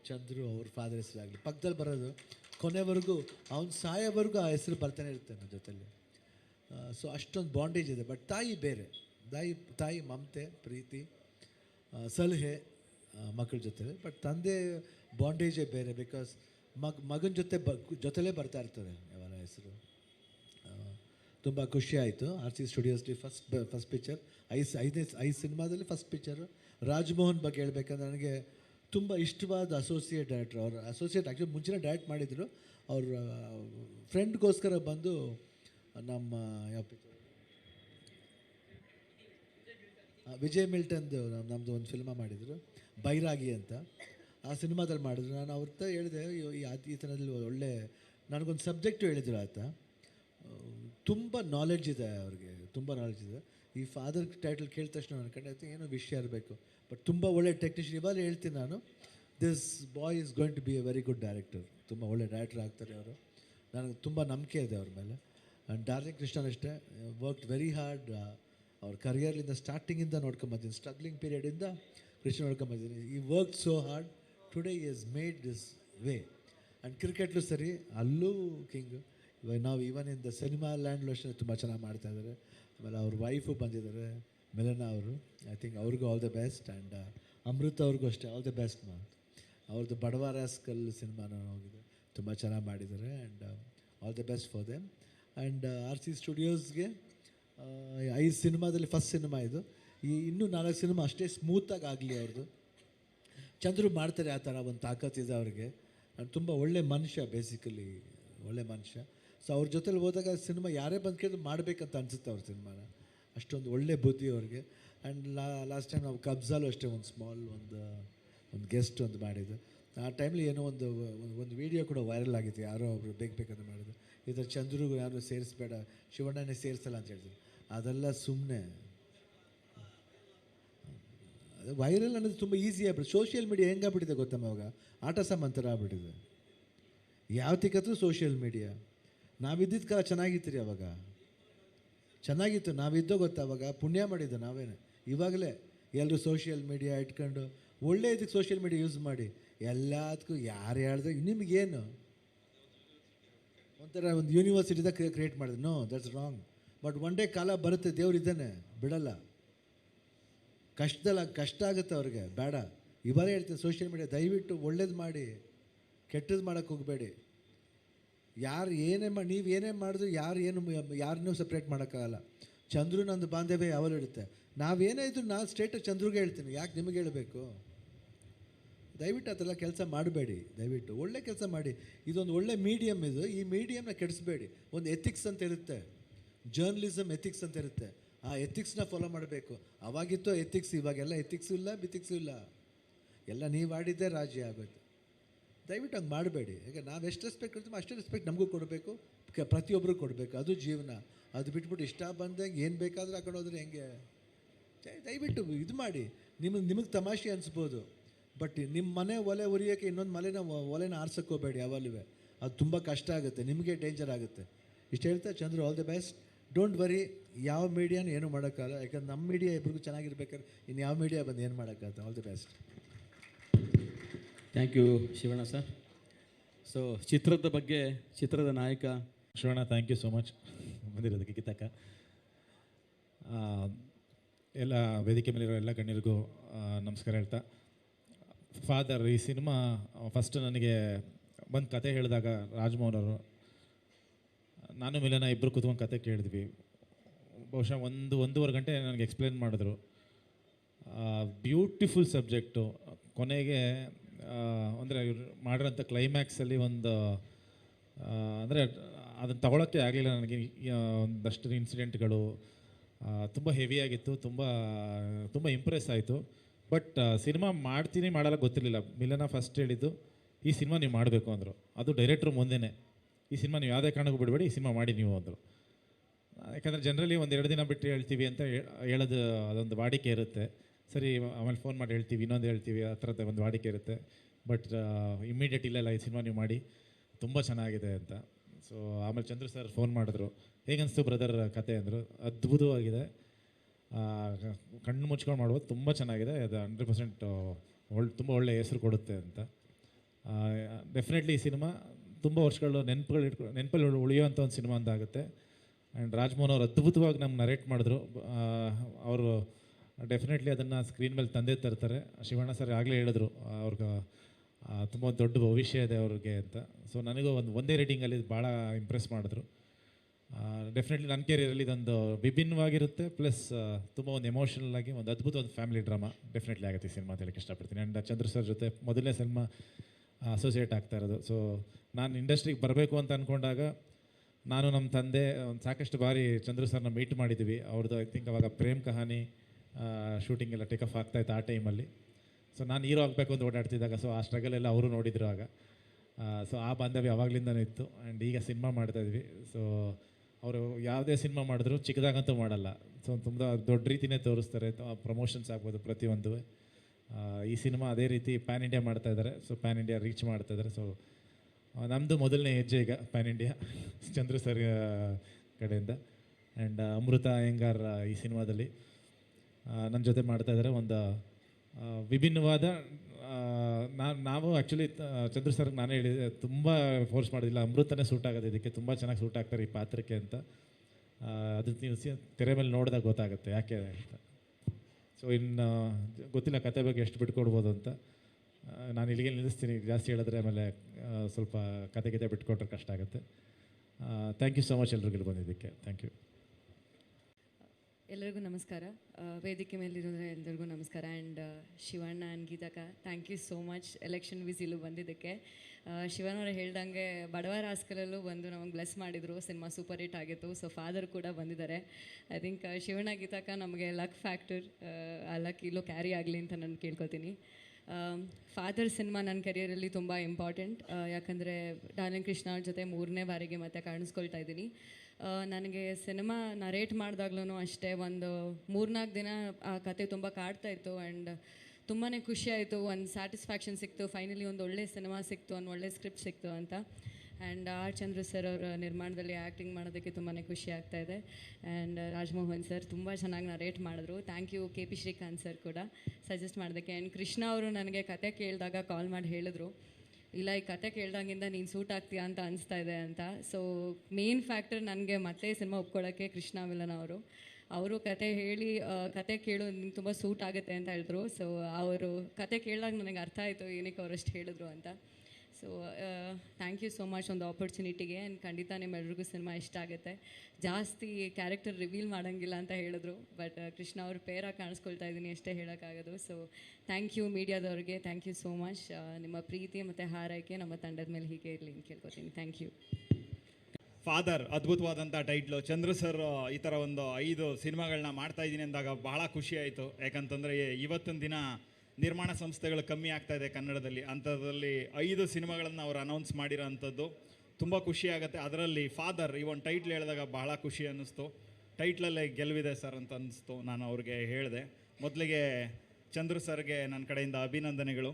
ಚಂದ್ರು ಅವ್ರ ಫಾದರ್ ಹೆಸರಾಗಲಿ ಪಕ್ಕದಲ್ಲಿ ಬರೋದು ಕೊನೆವರೆಗೂ, ಅವನ ಸಾಯೋವರೆಗೂ ಆ ಹೆಸರು ಬರ್ತಾನೆ ಇರುತ್ತೆ ನನ್ನ ಜೊತೆಯಲ್ಲಿ. ಸೊ ಅಷ್ಟೊಂದು ಬಾಂಡೇಜ್ ಇದೆ. ಬಟ್ ತಾಯಿ ಬೇರೆ. ತಾಯಿ ತಾಯಿ ಮಮತೆ, ಪ್ರೀತಿ ಸಲಹೆ ಮಕ್ಕಳ ಜೊತೆ. ಬಟ್ ತಂದೆ ಬಾಂಡೇಜೇ ಬೇರೆ ಬಿಕಾಸ್ ಮಗ, ಮಗನ ಜೊತೆ ಬ, ಜೊತೆಲೇ ಬರ್ತಾ ಇರ್ತಾರೆ ಅವರ ಹೆಸರು. ತುಂಬ ಖುಷಿ ಆಯಿತು. ಆರ್ ಸಿ ಸ್ಟುಡಿಯೋಸ್ಲಿ ಫಸ್ಟ್ ಫಸ್ಟ್ ಪಿಕ್ಚರ್ ಐದು ಐದನೇ, ಐದು ಸಿನಿಮಾದಲ್ಲಿ ಫಸ್ಟ್ ಪಿಕ್ಚರು ರಾಜ್ಮೋಹನ್ ಬಗ್ಗೆ ಹೇಳ್ಬೇಕಂದ್ರೆ ನನಗೆ ತುಂಬ ಇಷ್ಟವಾದ ಅಸೋಸಿಯೇಟ್ ಡೈರೆಕ್ಟರ್ ಅವರು ಅಸೋಸಿಯೇಟ್ ಆ್ಯಕ್ಚುಲಿ ಮುಂಚಿನ ಡೈರೆಕ್ಟ್ ಮಾಡಿದರು. ಅವ್ರ ಫ್ರೆಂಡ್ಗೋಸ್ಕರ ಬಂದು ನಮ್ಮ, ಯಾವ ಪಿಕ್ಚರ್ ವಿಜಯ್ ಮಿಲ್ಟನ್ದು ನಮ್ಮ ನಮ್ಮದು ಒಂದು ಫಿಲ್ಮ ಮಾಡಿದರು, ಬೈರಾಗಿ ಅಂತ. ಆ ಸಿನಿಮಾದಲ್ಲಿ ಮಾಡಿದ್ರು. ನಾನು ಅವ್ರ ಹೇಳಿದೆ ಈ ಥರದಲ್ಲಿ ಒಳ್ಳೆ ನನಗೊಂದು ಸಬ್ಜೆಕ್ಟು ಹೇಳಿದ್ರು ಆತ. ತುಂಬ ನಾಲೆಡ್ಜ್ ಇದೆ ಅವ್ರಿಗೆ, ತುಂಬ ನಾಲೆಡ್ಜ್ ಇದೆ. ಈ ಫಾದರ್ ಟೈಟಲ್ ಕೇಳಿದ ತಕ್ಷಣ ನನ್ನ ಕಂಡು ಏನೋ ವಿಷಯ ಇರಬೇಕು. ಬಟ್ ತುಂಬ ಒಳ್ಳೆ ಟೆಕ್ನಿಷಿಯನ್ ಇವಾಗ ಹೇಳ್ತೀನಿ ನಾನು this boy is going to be a very good director ತುಂಬ ಒಳ್ಳೆ ಡೈರೆಕ್ಟರ್ ಆಗ್ತಾರೆ ಅವರು. ನನಗೆ ತುಂಬ ನಂಬಿಕೆ ಇದೆ ಅವ್ರ ಮೇಲೆ. ಆ್ಯಂಡ್ ಡಾರ್ಲಿಂಗ್ ಕೃಷ್ಣನ್ ಅಷ್ಟೇ ವರ್ಕ್ ವೆರಿ ಹಾರ್ಡ್ ಅವ್ರ ಕರಿಯರ್ಲಿಂದ ಸ್ಟಾರ್ಟಿಂಗಿಂದ ನೋಡ್ಕೊಂಬಂದಿದ್ದೀನಿ ಸ್ಟ್ರಗ್ಲಿಂಗ್ ಪೀರಿಯಡಿಂದ ಕೃಷ್ಣ ನೋಡ್ಕೊಂಬಂದಿದ್ದೀನಿ ಈ work so hard today is made this way and ಕ್ರಿಕೆಟ್ಲು ಸರಿ, ಅಲ್ಲೂ ಕಿಂಗ್ ಇವಾಗ ನಾವು even in the cinema land lotion ತುಂಬ ಚೆನ್ನಾಗಿ ಮಾಡ್ತಾ ಇದ್ದಾರೆ. ಆಮೇಲೆ ಅವ್ರ ವೈಫು ಬಂದಿದ್ದಾರೆ, ಮೆಲನಾ ಅವರು. ಐ ಥಿಂಕ್ ಅವ್ರಿಗೂ all the best and Amrutha ಅವ್ರಿಗೂ ಅಷ್ಟೇ ಆಲ್ ದ ಬೆಸ್ಟ್ ಮಾ ಅವ್ರದ್ದು ಬಡವ ರಾಸ್ಕಲ್ ಸಿನಿಮಾನ ಹೋಗಿದೆ. ತುಂಬ ಚೆನ್ನಾಗಿ ಮಾಡಿದ್ದಾರೆ and all the best for them and R C ಸ್ಟುಡಿಯೋಸ್ಗೆ ಐದು ಸಿನಿಮಾದಲ್ಲಿ ಫಸ್ಟ್ ಸಿನಿಮಾ ಇದು. ಈ ಇನ್ನೂ ನಾಲ್ಕು ಸಿನಿಮಾ ಅಷ್ಟೇ ಸ್ಮೂತಾಗಿ ಆಗಲಿ ಅವ್ರದ್ದು ಚಂದ್ರು ಮಾಡ್ತಾರೆ ಆ ಥರ ಒಂದು ತಾಕತ್ತಿದೆ ಅವ್ರಿಗೆ. ತುಂಬ ಒಳ್ಳೆ ಮನುಷ್ಯ ಬೇಸಿಕಲಿ ಒಳ್ಳೆ ಮನುಷ್ಯ. ಸೊ ಅವ್ರ ಜೊತೆಲಿ ಹೋದಾಗ ಸಿನಿಮಾ ಯಾರೇ ಬಂದು ಕೇಳಿದ್ರು ಮಾಡಬೇಕಂತ ಅನಿಸುತ್ತೆ ಅವ್ರ ಸಿನಿಮಾನ. ಅಷ್ಟೊಂದು ಒಳ್ಳೆ ಬುದ್ಧಿ ಅವ್ರಿಗೆ. ಆ್ಯಂಡ್ ಲಾ ಲಾಸ್ಟ್ ಟೈಮ್ ನಾವು ಕಬ್ಜಾಲು ಅಷ್ಟೇ ಒಂದು ಸ್ಮಾಲ್ ಒಂದು ಒಂದು ಗೆಸ್ಟ್ ಒಂದು ಮಾಡಿದ್ದು. ಆ ಟೈಮಲ್ಲಿ ಏನೋ ಒಂದು, ಒಂದು- ವಿಡಿಯೋ ಕೂಡ ವೈರಲ್ ಆಗಿತ್ತು. ಯಾರೋ ಒಬ್ರು ಬೇಕು ಬೇಕಂತ ಮಾಡಿದ್ದು. ಇದರ ಚಂದ್ರಿಗೂ ಯಾರು ಸೇರಿಸ್ಬೇಡ ಶಿವಣ್ಣನೇ ಸೇರಿಸಲ್ಲ ಅಂತ ಹೇಳ್ತೀನಿ ಅದೆಲ್ಲ ಸುಮ್ಮನೆ ಅದು ವೈರಲ್ ಅನ್ನೋದು ತುಂಬ ಈಸಿ ಆಗ್ಬಿಟ್ಟು ಸೋಷಿಯಲ್ ಮೀಡಿಯಾ ಹೆಂಗಾಗ್ಬಿಟ್ಟಿದೆ ಗೊತ್ತಮ್ಮ ಅವಾಗ ಆಟ ಸಾಮಂತರ ಆಗ್ಬಿಟ್ಟಿದೆ. ಯಾವ ತಿಕ್ಕತ್ತು ಸೋಷಿಯಲ್ ಮೀಡಿಯಾ ನಾವಿದ್ದಿದ್ದ ಕಾಲ ಚೆನ್ನಾಗಿತ್ತು ರೀ ಅವಾಗ? ಚೆನ್ನಾಗಿತ್ತು, ನಾವಿದ್ದೋ ಗೊತ್ತ ಅವಾಗ? ಪುಣ್ಯ ಮಾಡಿದ್ದು ನಾವೇನು. ಇವಾಗಲೇ ಎಲ್ಲರೂ ಸೋಷಿಯಲ್ ಮೀಡಿಯಾ ಇಟ್ಕೊಂಡು ಒಳ್ಳೆಯದಕ್ಕೆ ಸೋಷಿಯಲ್ ಮೀಡಿಯಾ ಯೂಸ್ ಮಾಡಿ. ಎಲ್ಲದಕ್ಕೂ ಯಾರು ಹೇಳಿದ್ರೆ ನಿಮಗೇನು? ಒಂಥರ ಒಂದು ಯೂನಿವರ್ಸಿಟಿದಾಗ ಕ್ರಿಯೇಟ್ ಮಾಡಿದ್ರು. No that's wrong but one day ಕಾಲ ಬರುತ್ತೆ, ದೇವ್ರು ಇದ್ದಾನೆ, ಬಿಡಲ್ಲ. ಕಷ್ಟದಲ್ಲ, ಕಷ್ಟ ಆಗುತ್ತೆ ಅವ್ರಿಗೆ, ಬೇಡ. ಇವರೇ ಹೇಳ್ತೀನಿ ಸೋಷಿಯಲ್ ಮೀಡಿಯಾ ದಯವಿಟ್ಟು ಒಳ್ಳೇದು ಮಾಡಿ ಕೆಟ್ಟದ್ದು ಮಾಡೋಕೆ ಹೋಗಬೇಡಿ. ಯಾರು ಏನೇ ಮಾಡಿ ನೀವು ಏನೇ ಮಾಡಿದ್ರು ಯಾರು ಏನು ಯಾರನ್ನೂ ಸಪ್ರೇಟ್ ಮಾಡೋಕ್ಕಾಗಲ್ಲ. ಚಂದ್ರು ನಂದು ಬಾಂಧವ್ಯ ಯಾವಾಗಲೂ ಇರುತ್ತೆ? ನಾವೇನೇ ಇದ್ರು ನಾನು ಸ್ಟೇಟ್ ಚಂದ್ರಿಗೆ ಹೇಳ್ತೀನಿ. ಯಾಕೆ ನಿಮಗೆ ಹೇಳಬೇಕು? ದಯವಿಟ್ಟು ಅದೆಲ್ಲ ಕೆಲಸ ಮಾಡಬೇಡಿ, ದಯವಿಟ್ಟು. ಒಳ್ಳೆ ಕೆಲಸ ಮಾಡಿ. ಇದೊಂದು ಒಳ್ಳೆ ಮೀಡಿಯಮ್ ಇದು. ಈ ಮೀಡಿಯಮ್ನ ಕೆಡಿಸ್ಬೇಡಿ. ಒಂದು ಎಥಿಕ್ಸ್ ಅಂತ ಇರುತ್ತೆ. ಜರ್ನಲಿಸಮ್ ಎಥಿಕ್ಸ್ ಅಂತ ಇರುತ್ತೆ. ಆ ಎಥಿಕ್ಸ್ನ ಫಾಲೋ ಮಾಡಬೇಕು. ಅವಾಗಿತ್ತು ಎಥಿಕ್ಸ್ ಇವಾಗೆಲ್ಲ ಎಥಿಕ್ಸ್ ಇಲ್ಲ ಬಿಥಿಕ್ಸ್ ಇಲ್ಲ. ಎಲ್ಲ ನೀವು ಆಡಿದ್ದೇ ರಾಜಿ ಆಗೋಯ್ತು. ದಯವಿಟ್ಟು ಹಂಗೆ ಮಾಡಬೇಡಿ. ಯಾಕೆ ನಾವು ಎಷ್ಟು ರೆಸ್ಪೆಕ್ಟ್ ಕೊಡ್ತೀವಿ ಅಷ್ಟೇ ರೆಸ್ಪೆಕ್ಟ್ ನಮಗೂ ಕೊಡಬೇಕು. ಪ್ರತಿಯೊಬ್ಬರಿಗೂ ಕೊಡಬೇಕು. ಅದು ಜೀವನ. ಅದು ಬಿಟ್ಬಿಟ್ಟು ಇಷ್ಟ ಬಂದಂಗೆ ಏನು ಬೇಕಾದರೂ ಹಾಕೊಂಡು ಹೋದ್ರೆ ಹೆಂಗೆ? ದಯವಿಟ್ಟು ಇದು ಮಾಡಿ. ನಿಮಗೆ ನಿಮಗೆ ತಮಾಷೆ ಅನಿಸ್ಬೋದು. ಬಟ್ ನಿಮ್ಮ ಮನೆ ಒಲೆ ಉರಿಯೋಕ್ಕೆ ಇನ್ನೊಂದು ಮಲೆನ ಒಲೆನ ಆರ್ಸಕ್ಕೆ ಹೋಗಬೇಡಿ ಯಾವಾಗಲೂ ಅದು ತುಂಬ ಕಷ್ಟ ಆಗುತ್ತೆ ನಿಮಗೆ ಡೇಂಜರ್ ಆಗುತ್ತೆ. ಇಷ್ಟು ಹೇಳ್ತಾ Chandra all the best don't worry ಯಾವ ಮೀಡಿಯಾನು ಏನು ಮಾಡೋಕ್ಕಾಗಲ್ಲ. ಯಾಕಂದ್ರೆ ನಮ್ಮ ಮೀಡಿಯಾ ಇಬ್ಬರಿಗೂ ಚೆನ್ನಾಗಿರ್ಬೇಕಾದ್ರೆ ಇನ್ನು ಯಾವ ಮೀಡಿಯಾ ಬಂದು ಏನು ಮಾಡೋಕ್ಕಾಗತ್ತೆ? All the best thank you Shivanna sir so ಚಿತ್ರದ ಬಗ್ಗೆ ಚಿತ್ರದ ನಾಯಕ. Shivanna thank you so much ಬಂದಿರೋದಕ್ಕೆ ಕಿತ್ತಕ್ಕ ಆ, ಎಲ್ಲ ವೇದಿಕೆ ಮೇಲಿರೋ ಎಲ್ಲ ಗಣ್ಯರಿಗೂ ನಮಸ್ಕಾರ ಹೇಳ್ತಾ. ಫಾದರ್ ಈ ಸಿನಿಮಾ ಫಸ್ಟ್ ನನಗೆ ಬಂದು ಕತೆ ಹೇಳಿದಾಗ ರಾಜ್ಮೋಹನ್ ಅವರು, ನಾನು ಮಿಲನ ಇಬ್ಬರು ಕೂತ್ಕೊಂಡು ಕತೆ ಕೇಳಿದ್ವಿ. ಬಹುಶಃ ಒಂದು, ಒಂದೂವರೆ ಗಂಟೆ ನನಗೆ ಎಕ್ಸ್ಪ್ಲೇನ್ ಮಾಡಿದ್ರು. ಬ್ಯೂಟಿಫುಲ್ ಸಬ್ಜೆಕ್ಟು ಕೊನೆಗೆ ಅಂದರೆ ಮಾಡಿರೋಂಥ ಕ್ಲೈಮ್ಯಾಕ್ಸಲ್ಲಿ ಒಂದು ಅಂದರೆ ಅದನ್ನು ತಗೊಳಕ್ಕೆ ಆಗಲಿಲ್ಲ ನನಗೆ. ಒಂದಷ್ಟು ಇನ್ಸಿಡೆಂಟ್ಗಳು ತುಂಬ ಹೆವಿಯಾಗಿತ್ತು ತುಂಬ ತುಂಬ ಇಂಪ್ರೆಸ್ ಆಯಿತು. ಬಟ್ ಸಿನಿಮಾ ಮಾಡ್ತೀನಿ, ಮಾಡಲ್ಲ ಗೊತ್ತಿರಲಿಲ್ಲ. ಮಿಲನ ಫಸ್ಟ್ ಹೇಳಿದ್ದು, ಈ ಸಿನಿಮಾ ನೀವು ಮಾಡಬೇಕು ಅಂದರು. ಅದು ಡೈರೆಕ್ಟ್ರ್ ಮುಂದೆನೇ, ಈ ಸಿನಿಮಾ ನೀವು ಯಾವುದೇ ಕಾರಣಕ್ಕೂ ಬಿಡಬೇಡಿ, ಈ ಸಿನಿಮಾ ಮಾಡಿ ನೀವು ಅಂದರು. ಯಾಕಂದರೆ ಜನರಲಿ ಒಂದು ಎರಡು ದಿನ ಬಿಟ್ಟು ಹೇಳ್ತೀವಿ ಅಂತ ಹೇಳೋದು, ಅದೊಂದು ವಾಡಿಕೆ ಇರುತ್ತೆ. ಸರಿ, ಆಮೇಲೆ ಫೋನ್ ಮಾಡಿ ಹೇಳ್ತೀವಿ, ಇನ್ನೊಂದು ಹೇಳ್ತೀವಿ, ಆ ಥರದ ಒಂದು ವಾಡಿಕೆ ಇರುತ್ತೆ. ಬಟ್ ಇಮ್ಮಿಡಿಯೇಟ್ ಇಲ್ಲೆಲ್ಲ ಈ ಸಿನಿಮಾ ನೀವು ಮಾಡಿ, ತುಂಬ ಚೆನ್ನಾಗಿದೆ ಅಂತ. ಸೊ ಆಮೇಲೆ ಚಂದ್ರು ಸರ್ ಫೋನ್ ಮಾಡಿದ್ರು. ಹೇಗನ್ನಿಸ್ತು ಬ್ರದರ್ ಕತೆ ಅಂದರು? ಅದ್ಭುತವಾಗಿದೆ. ಕಣ್ಣು ಮುಚ್ಕೊಂಡು ಮಾಡ್ಬೋದು ತುಂಬ ಚೆನ್ನಾಗಿದೆ. ಅದು ಹಂಡ್ರೆಡ್ ಪರ್ಸೆಂಟ್ ಒಳ್ಳೆ ತುಂಬ ಒಳ್ಳೆಯ ಹೆಸರು ಕೊಡುತ್ತೆ ಅಂತ. ಡೆಫಿನೆಟ್ಲಿ ಈ ಸಿನಿಮಾ ತುಂಬ ವರ್ಷಗಳು ನೆನಪುಗಳು ಇಟ್ಕೊ, ನೆನಪಲ್ಲಿ ಉಳ್- ಉಳಿಯುವಂಥ ಒಂದು ಸಿನಿಮಾ ಅಂತ ಆಗುತ್ತೆ ಆ್ಯಂಡ್ ರಾಜ್ಮೋಹನ್ ಅವರು ಅದ್ಭುತವಾಗಿ ನಮ್ಗೆ ನರೇಟ್ ಮಾಡಿದ್ರು. ಅವರು ಡೆಫಿನೆಟ್ಲಿ ಅದನ್ನು ಸ್ಕ್ರೀನ್ ಮೇಲೆ ತಂದೆ ತರ್ತಾರೆ. ಶಿವಣ್ಣ ಸರ್ ಆಗಲೇ ಹೇಳಿದ್ರು ಅವ್ರಿಗೆ ತುಂಬ ದೊಡ್ಡ ಭವಿಷ್ಯ ಇದೆ ಅವ್ರಿಗೆ ಅಂತ. ಸೊ ನನಗೂ ಒಂದು, ಒಂದೇ ರೇಟಿಂಗಲ್ಲಿ ಭಾಳ ಇಂಪ್ರೆಸ್ ಮಾಡಿದ್ರು. ಡೆಫಿನೆಟ್ಲಿ ನನ್ನ ಕೆರಿಯರಲ್ಲಿ ಇದೊಂದು ವಿಭಿನ್ನವಾಗಿರುತ್ತೆ. ಪ್ಲಸ್ ತುಂಬ ಒಂದು ಎಮೋಷನಲ್ ಆಗಿ ಒಂದು ಅದ್ಭುತ ಒಂದು ಫ್ಯಾಮಿಲಿ ಡ್ರಾಮಾ ಡೆಫಿನೆಟ್ಲಿ ಆಗುತ್ತೆ ಈ ಸಿನಿಮಾ ಹೇಳಕ್ಕೆ ಇಷ್ಟಪಡ್ತೀನಿ. ಆ್ಯಂಡ್ ಚಂದ್ರ ಸರ್ ಜೊತೆ ಮೊದಲನೇ ಸಿನಿಮಾ ಅಸೋಸಿಯೇಟ್ ಆಗ್ತಾ ಇರೋದು. ಸೊ ನಾನು ಇಂಡಸ್ಟ್ರಿಗೆ ಬರಬೇಕು ಅಂತ ಅಂದ್ಕೊಂಡಾಗ ನಾನು ನಮ್ಮ ತಂದೆ ಒಂದು ಸಾಕಷ್ಟು ಬಾರಿ ಚಂದ್ರ ಸರ್ನ ಮೀಟ್ ಮಾಡಿದ್ವಿ. ಅವ್ರದ್ದು ಐ ಥಿಂಕ್ ಅವಾಗ ಪ್ರೇಮ್ ಕಹಾನಿ ಶೂಟಿಂಗ್ ಎಲ್ಲ ಟೇಕ್ ಆಫ್ ಆಗ್ತಾಯಿತ್ತು ಆ ಟೈಮಲ್ಲಿ ಸೊ ನಾನು ಹೀರೋ ಆಗಬೇಕು ಅಂತ ಓಡಾಡ್ತಿದ್ದಾಗ ಸೊ ಆ ಸ್ಟ್ರಗಲ್ ಎಲ್ಲ ಅವರು ನೋಡಿದ್ರು ಆಗ. ಸೊ ಆ ಬಾಂಧವ್ಯ ಅವಾಗಲಿಂದನೂ ಇತ್ತು. ಆ್ಯಂಡ್ ಈಗ ಸಿನಿಮಾ ಮಾಡ್ತಾಯಿದ್ವಿ ಸೊ ಅವರು ಯಾವುದೇ ಸಿನಿಮಾ ಮಾಡಿದ್ರು ಚಿಕ್ಕದಾಗಂತೂ ಮಾಡಲ್ಲ. ಸೊ ತುಂಬ ದೊಡ್ಡ ರೀತಿನೇ ತೋರಿಸ್ತಾರೆ. ಪ್ರಮೋಷನ್ಸ್ ಆಗ್ಬೋದು ಪ್ರತಿಯೊಂದು. ಈ ಸಿನಿಮಾ ಅದೇ ರೀತಿ ಪ್ಯಾನ್ ಇಂಡಿಯಾ ಮಾಡ್ತಾ ಇದ್ದಾರೆ ಸೊ ಪ್ಯಾನ್ ಇಂಡಿಯಾ ರೀಚ್ ಮಾಡ್ತಾ ಇದ್ದಾರೆ ಸೊ ನಮ್ಮದು ಮೊದಲನೇ ಹೆಜ್ಜೆ ಈಗ ಪ್ಯಾನ್ ಇಂಡಿಯಾ ಚಂದ್ರ ಸರ್ ಕಡೆಯಿಂದ. ಆ್ಯಂಡ್ ಅಮೃತ ಅಯ್ಯಂಗಾರ್ ಈ ಸಿನಿಮಾದಲ್ಲಿ ನನ್ನ ಜೊತೆ ಮಾಡ್ತಾ ಇದ್ದಾರೆ ಒಂದು ವಿಭಿನ್ನವಾದ ನಾವು ಆ್ಯಕ್ಚುಲಿ ಚಂದ್ರ ಸರ್ಗೆ ನಾನೇ ಹೇಳಿದೆ, ತುಂಬ ಫೋರ್ಸ್ ಮಾಡೋದಿಲ್ಲ ಅಮೃತನೇ ಸೂಟ್ ಆಗೋದು ಇದಕ್ಕೆ ತುಂಬ ಚೆನ್ನಾಗಿ ಸೂಟ್ ಆಗ್ತಾರೆ ಈ ಪಾತ್ರಕ್ಕೆ ಅಂತ. ಅದು ನೀವು ತೆರೆ ಮೇಲೆ ನೋಡಿದಾಗ ಗೊತ್ತಾಗುತ್ತೆ ಯಾಕೆ ಅಂತ. ಸೊ ಇನ್ನು ಗೊತ್ತಿಲ್ಲ ಕತೆ ಬಗ್ಗೆ ಎಷ್ಟು ಬಿಟ್ಕೊಡ್ಬೋದು ಅಂತ. ನಾನು ಇಲ್ಲಿಗೆ ನಿಲ್ಲಿಸ್ತೀನಿ. ಜಾಸ್ತಿ ಹೇಳಿದ್ರೆ ಆಮೇಲೆ ಸ್ವಲ್ಪ ಕತೆ ಗೀತೆ ಬಿಟ್ಕೊಟ್ರೆ ಕಷ್ಟ ಆಗುತ್ತೆ. ಥ್ಯಾಂಕ್ ಯು ಸೊ ಮಚ್ ಎಲ್ರಿಗೂ ಇಲ್ಲಿ ಬಂದಿದ್ದಕ್ಕೆ. ಥ್ಯಾಂಕ್ ಯು ಎಲ್ಲರಿಗೂ ನಮಸ್ಕಾರ. ವೇದಿಕೆ ಮೇಲಿರೋದ್ರೆ ಎಲ್ಲರಿಗೂ ನಮಸ್ಕಾರ. And Shivanna and Geethakka thank you so much election ಬಿಸಿಲು ಬಂದಿದ್ದಕ್ಕೆ. ಶಿವಣ್ಣ ಅವರು ಹೇಳ್ದಂಗೆ ಬಡವರ ಹಾಸ್ಕಲಲ್ಲೂ ಬಂದು ನಮಗೆ ಬ್ಲೆಸ್ ಮಾಡಿದರು. ಸಿನಿಮಾ ಸೂಪರ್ ಹಿಟ್ ಆಗಿತ್ತು. ಸೊ ಫಾದರ್ ಕೂಡ ಬಂದಿದ್ದಾರೆ. ಐ ಥಿಂಕ್ ಶಿವಣ್ಣ, ಗೀತಕ್ಕ ನಮಗೆ ಲಕ್ ಫ್ಯಾಕ್ಟರ್ ಆ ಲಕ್ ಇಲ್ಲೂ ಕ್ಯಾರಿ ಆಗಲಿ ಅಂತ ನಾನು ಕೇಳ್ಕೊತೀನಿ ಫಾದರ್ ಸಿನಿಮಾ ನನ್ನ ಕೆರಿಯರಲ್ಲಿ ತುಂಬ ಇಂಪಾರ್ಟೆಂಟ್ ಯಾಕಂದರೆ ಡಾರ್ಲಿಂಗ್ ಕೃಷ್ಣ ಅವ್ರ ಜೊತೆ ಮೂರನೇ ಬಾರಿಗೆ ಮತ್ತೆ ಕಾಣಿಸ್ಕೊಳ್ತಾ ಇದ್ದೀನಿ. ಆ, ನನಗೆ ಸಿನಿಮಾ ನರೇಟ್ ಮಾಡಿದಾಗ್ಲೂ ಅಷ್ಟೇ ಒಂದು ಮೂರ್ನಾಲ್ಕು ದಿನ ಆ ಕತೆ ತುಂಬ ಕಾಡ್ತಾ ಇತ್ತು ಆ್ಯಂಡ್ ತುಂಬಾ ಖುಷಿಯಾಯಿತು ಒಂದು ಸ್ಯಾಟಿಸ್ಫ್ಯಾಕ್ಷನ್ ಸಿಕ್ತು. ಫೈನಲಿ ಒಂದು ಒಳ್ಳೆ ಸಿನಿಮಾ ಸಿಕ್ತು ಒಂದು ಒಳ್ಳೆ ಸ್ಕ್ರಿಪ್ಟ್ ಸಿಕ್ತು ಅಂತ. ಆ್ಯಂಡ್ ಆರ್ ಚಂದ್ರ ಸರ್ ಅವರ ನಿರ್ಮಾಣದಲ್ಲಿ ಆ್ಯಕ್ಟಿಂಗ್ ಮಾಡೋದಕ್ಕೆ ತುಂಬಾ ಖುಷಿ ಆಗ್ತಾ ಇದೆ. ಆ್ಯಂಡ್ ರಾಜಮೋಹನ್ ಸರ್ ತುಂಬ ಚೆನ್ನಾಗಿ ನರೇಟ್ ಮಾಡಿದ್ರು. Thank you K P Srikanth sir ಕೂಡ ಸಜೆಸ್ಟ್ ಮಾಡೋದಕ್ಕೆ. ಆ್ಯಂಡ್ ಕೃಷ್ಣ ಅವರು ನನಗೆ ಕತೆ ಕೇಳಿದಾಗ ಕಾಲ್ ಮಾಡಿ ಹೇಳಿದ್ರು. ಇಲ್ಲ, ಈ ಕತೆ ಕೇಳ್ದಾಗಿಂದ ನೀನು ಸೂಟ್ ಆಗ್ತೀಯಾ ಅಂತ ಅನಿಸ್ತಾ ಇದೆ ಅಂತ. ಸೊ ಮೇನ್ ಫ್ಯಾಕ್ಟರ್ ನನಗೆ ಮತ್ತೆ ಸಿನಿಮಾ ಒಪ್ಕೊಳ್ಳೋಕ್ಕೆ ಕೃಷ್ಣ ವಿಲನ್ ಅವರು. ಅವರು ಕತೆ ಹೇಳಿ ಕತೆ ಕೇಳು ನಿಂಗೆ ತುಂಬ ಸೂಟ್ ಆಗುತ್ತೆ ಅಂತ ಹೇಳಿದ್ರು. ಸೊ ಅವರು ಕತೆ ಕೇಳಿದಾಗ ನನಗೆ ಅರ್ಥ ಆಯಿತು, ಏನಕ್ಕೆ ಅವರಷ್ಟು ಹೇಳಿದ್ರು ಅಂತ. So thank you so much ಒಂದು ಆಪರ್ಚುನಿಟಿಗೆ ಆ್ಯಂಡ್ ಖಂಡಿತ ನಿಮ್ಮೆಲ್ರಿಗೂ ಸಿನಿಮಾ ಇಷ್ಟ ಆಗುತ್ತೆ. ಜಾಸ್ತಿ ಕ್ಯಾರೆಕ್ಟರ್ ರಿವೀಲ್ ಮಾಡೋಂಗಿಲ್ಲ ಅಂತ ಹೇಳಿದ್ರು ಬಟ್ ಕೃಷ್ಣ ಅವ್ರ ಪೇರ ಕಾಣಿಸ್ಕೊಳ್ತಾ ಇದ್ದೀನಿ ಅಷ್ಟೇ ಹೇಳೋಕ್ಕಾಗೋದು. ಸೊ ಥ್ಯಾಂಕ್ ಯು ಮೀಡಿಯಾದವ್ರಿಗೆ ಥ್ಯಾಂಕ್ ಯು ಸೋ ಮಚ್ ನಿಮ್ಮ ಪ್ರೀತಿ ಮತ್ತು ಹಾರೈಕೆ ನಮ್ಮ ತಂಡದ ಮೇಲೆ ಹೀಗೆ ಇರಲಿ ಅಂತ ಕೇಳ್ಕೊತೀನಿ. ಥ್ಯಾಂಕ್ ಯು ಫಾದರ್ ಅದ್ಭುತವಾದಂಥ ಟೈಟ್ಲು ಚಂದ್ರ ಸರ್ ಈ ಥರ ಒಂದು ಐದು ಸಿನಿಮಾಗಳನ್ನ ಮಾಡ್ತಾ ಇದ್ದೀನಿ ಅಂದಾಗ ಬಹಳ ಖುಷಿ ಆಯಿತು. ಯಾಕಂತಂದರೆ, ಇವತ್ತಿನ ದಿನ ನಿರ್ಮಾಣ ಸಂಸ್ಥೆಗಳು ಕಮ್ಮಿ ಆಗ್ತಾ ಇದೆ ಕನ್ನಡದಲ್ಲಿ. ಅಂಥದ್ರಲ್ಲಿ ಐದು ಸಿನಿಮಾಗಳನ್ನು ಅವರು ಅನೌನ್ಸ್ ಮಾಡಿರೋ ಅಂಥದ್ದು ತುಂಬ ಖುಷಿ ಆಗುತ್ತೆ. ಅದರಲ್ಲಿ ಫಾದರ್ ಈ ಒಂದು ಟೈಟ್ಲ್ ಹೇಳಿದಾಗ ಬಹಳ ಖುಷಿ ಅನ್ನಿಸ್ತು. ಟೈಟ್ಲಲ್ಲೇ ಗೆಲುವಿದೆ ಸರ್ ಅಂತ ಅನ್ನಿಸ್ತು ನಾನು ಅವ್ರಿಗೆ ಹೇಳಿದೆ. ಮೊದಲಿಗೆ ಚಂದ್ರು ಸರ್ಗೆ ನನ್ನ ಕಡೆಯಿಂದ ಅಭಿನಂದನೆಗಳು.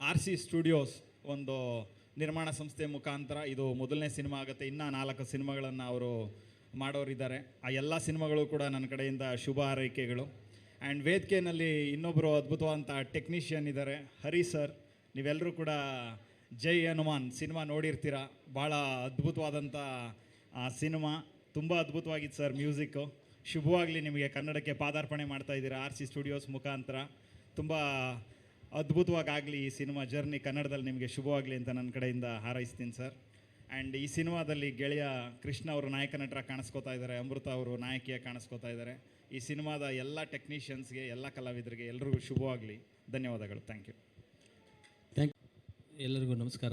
ಆರ್ ಸಿ ಸ್ಟುಡಿಯೋಸ್ ಒಂದು ನಿರ್ಮಾಣ ಸಂಸ್ಥೆ ಮುಖಾಂತರ ಇದು ಮೊದಲನೇ ಸಿನಿಮಾ ಆಗುತ್ತೆ. ಇನ್ನೂ ನಾಲ್ಕು ಸಿನಿಮಾಗಳನ್ನು ಅವರು ಮಾಡೋರಿದ್ದಾರೆ. ಆ ಎಲ್ಲ ಸಿನಿಮಾಗಳು ಕೂಡ ನನ್ನ ಕಡೆಯಿಂದ ಶುಭ ಹಾರೈಕೆಗಳು. ಆ್ಯಂಡ್ ವೇದಿಕೆಯಲ್ಲಿ ಇನ್ನೊಬ್ಬರು ಅದ್ಭುತವಾದಂಥ ಟೆಕ್ನಿಷಿಯನ್ ಇದ್ದಾರೆ. ಹರಿ ಸರ್ ನೀವೆಲ್ಲರೂ ಕೂಡ ಜೈ ಹನುಮಾನ್ ಸಿನಿಮಾ ನೋಡಿರ್ತೀರ? ಭಾಳ ಅದ್ಭುತವಾದಂಥ ಸಿನಿಮಾ. ತುಂಬ ಅದ್ಭುತವಾಗಿತ್ತು ಸರ್ ಮ್ಯೂಸಿಕ್ಕು ಶುಭವಾಗಲಿ ನಿಮಗೆ ಕನ್ನಡಕ್ಕೆ ಪಾದಾರ್ಪಣೆ ಮಾಡ್ತಾ ಇದ್ದೀರಾ ಆರ್ ಸಿ ಸ್ಟುಡಿಯೋಸ್ ಮುಖಾಂತರ. ತುಂಬ ಅದ್ಭುತವಾಗಿ ಆಗಲಿ ಈ ಸಿನಿಮಾ ಜರ್ನಿ ಕನ್ನಡದಲ್ಲಿ ನಿಮಗೆ ಶುಭವಾಗಲಿ ಅಂತ ನನ್ನ ಕಡೆಯಿಂದ ಹಾರೈಸ್ತೀನಿ ಸರ್ ಆ್ಯಂಡ್ ಈ ಸಿನಿಮಾದಲ್ಲಿ ಗೆಳೆಯ ಕೃಷ್ಣ ಅವರು ನಾಯಕ ನಟರ ಕಾಣಿಸ್ಕೋತಾ ಇದ್ದಾರೆ, ಅಮೃತ ಅವರು ನಾಯಕಿಯಾಗಿ ಕಾಣಿಸ್ಕೋತಾ ಇದ್ದಾರೆ. ಈ ಸಿನಿಮಾದ ಎಲ್ಲ ಟೆಕ್ನಿಷಿಯನ್ಸ್ಗೆ, ಎಲ್ಲ ಕಲಾವಿದರಿಗೆ ಎಲ್ರಿಗೂ ಶುಭವಾಗಲಿ. ಧನ್ಯವಾದಗಳು. Thank you. ಥ್ಯಾಂಕ್ ಎಲ್ಲರಿಗೂ ನಮಸ್ಕಾರ.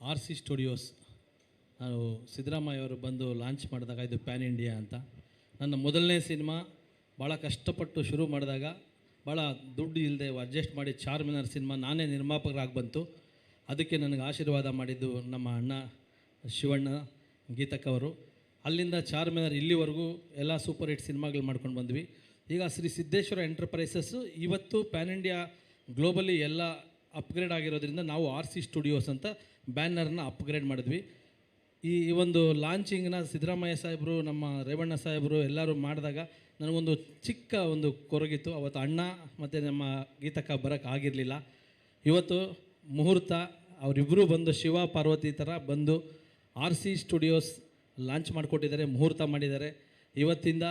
ಆರ್ ಸಿ ಸ್ಟುಡಿಯೋಸ್ ನಾನು ಸಿದ್ದರಾಮಯ್ಯ ಅವರು ಬಂದು ಲಾಂಚ್ ಮಾಡಿದಾಗ ಇದು ಪ್ಯಾನ್ ಇಂಡಿಯಾ ಅಂತ. ನನ್ನ ಮೊದಲನೇ ಸಿನಿಮಾ ಭಾಳ ಕಷ್ಟಪಟ್ಟು ಶುರು ಮಾಡಿದಾಗ ಭಾಳ ದುಡ್ಡು ಇಲ್ಲದೆ ಅಡ್ಜಸ್ಟ್ ಮಾಡಿ ಚಾರ್ಮಿನಾರ್ ಸಿನಿಮಾ ನಾನೇ ನಿರ್ಮಾಪಕರಾಗಿ ಬಂತು. ಅದಕ್ಕೆ ನನಗೆ ಆಶೀರ್ವಾದ ಮಾಡಿದ್ದು ನಮ್ಮ ಅಣ್ಣ ಶಿವಣ್ಣ ಗೀತಕ್ ಅವರು ಅಲ್ಲಿಂದ ಚಾರ್ಮಿನಾರ್ ಇಲ್ಲಿವರೆಗೂ ಎಲ್ಲ ಸೂಪರ್ ಹಿಟ್ ಸಿನಿಮಾಗಳು ಮಾಡ್ಕೊಂಡು ಬಂದ್ವಿ. ಈಗ ಶ್ರೀ ಸಿದ್ದೇಶ್ವರ ಎಂಟರ್ಪ್ರೈಸಸ್ಸು ಇವತ್ತು ಪ್ಯಾನ್ ಇಂಡಿಯಾ ಗ್ಲೋಬಲಿ ಎಲ್ಲ ಅಪ್ಗ್ರೇಡ್ ಆಗಿರೋದ್ರಿಂದ ನಾವು ಆರ್ ಸಿ ಸ್ಟುಡಿಯೋಸ್ ಅಂತ ಬ್ಯಾನರ್ನ ಅಪ್ಗ್ರೇಡ್ ಮಾಡಿದ್ವಿ. ಈ ಒಂದು ಲಾಂಚಿಂಗ್ನ ಸಿದ್ದರಾಮಯ್ಯ ಸಾಹೇಬರು, ನಮ್ಮ ರೇವಣ್ಣ ಸಾಹೇಬರು ಎಲ್ಲರೂ ಮಾಡಿದಾಗ ನನಗೊಂದು ಚಿಕ್ಕ ಒಂದು ಕೊರಗಿತ್ತು. ಅವತ್ತು ಅಣ್ಣ ಮತ್ತು ನಮ್ಮ ಗೀತಕ್ಕ ಬರೋಕ್ಕೆ ಆಗಿರಲಿಲ್ಲ. ಇವತ್ತು ಮುಹೂರ್ತ ಅವರಿಬ್ಬರೂ ಬಂದು ಶಿವ ಪಾರ್ವತಿ ಥರ ಬಂದು ಆರ್ ಸಿ ಸ್ಟುಡಿಯೋಸ್ ಲಾಂಚ್ ಮಾಡಿಕೊಟ್ಟಿದ್ದಾರೆ, ಮುಹೂರ್ತ ಮಾಡಿದ್ದಾರೆ. ಇವತ್ತಿಂದ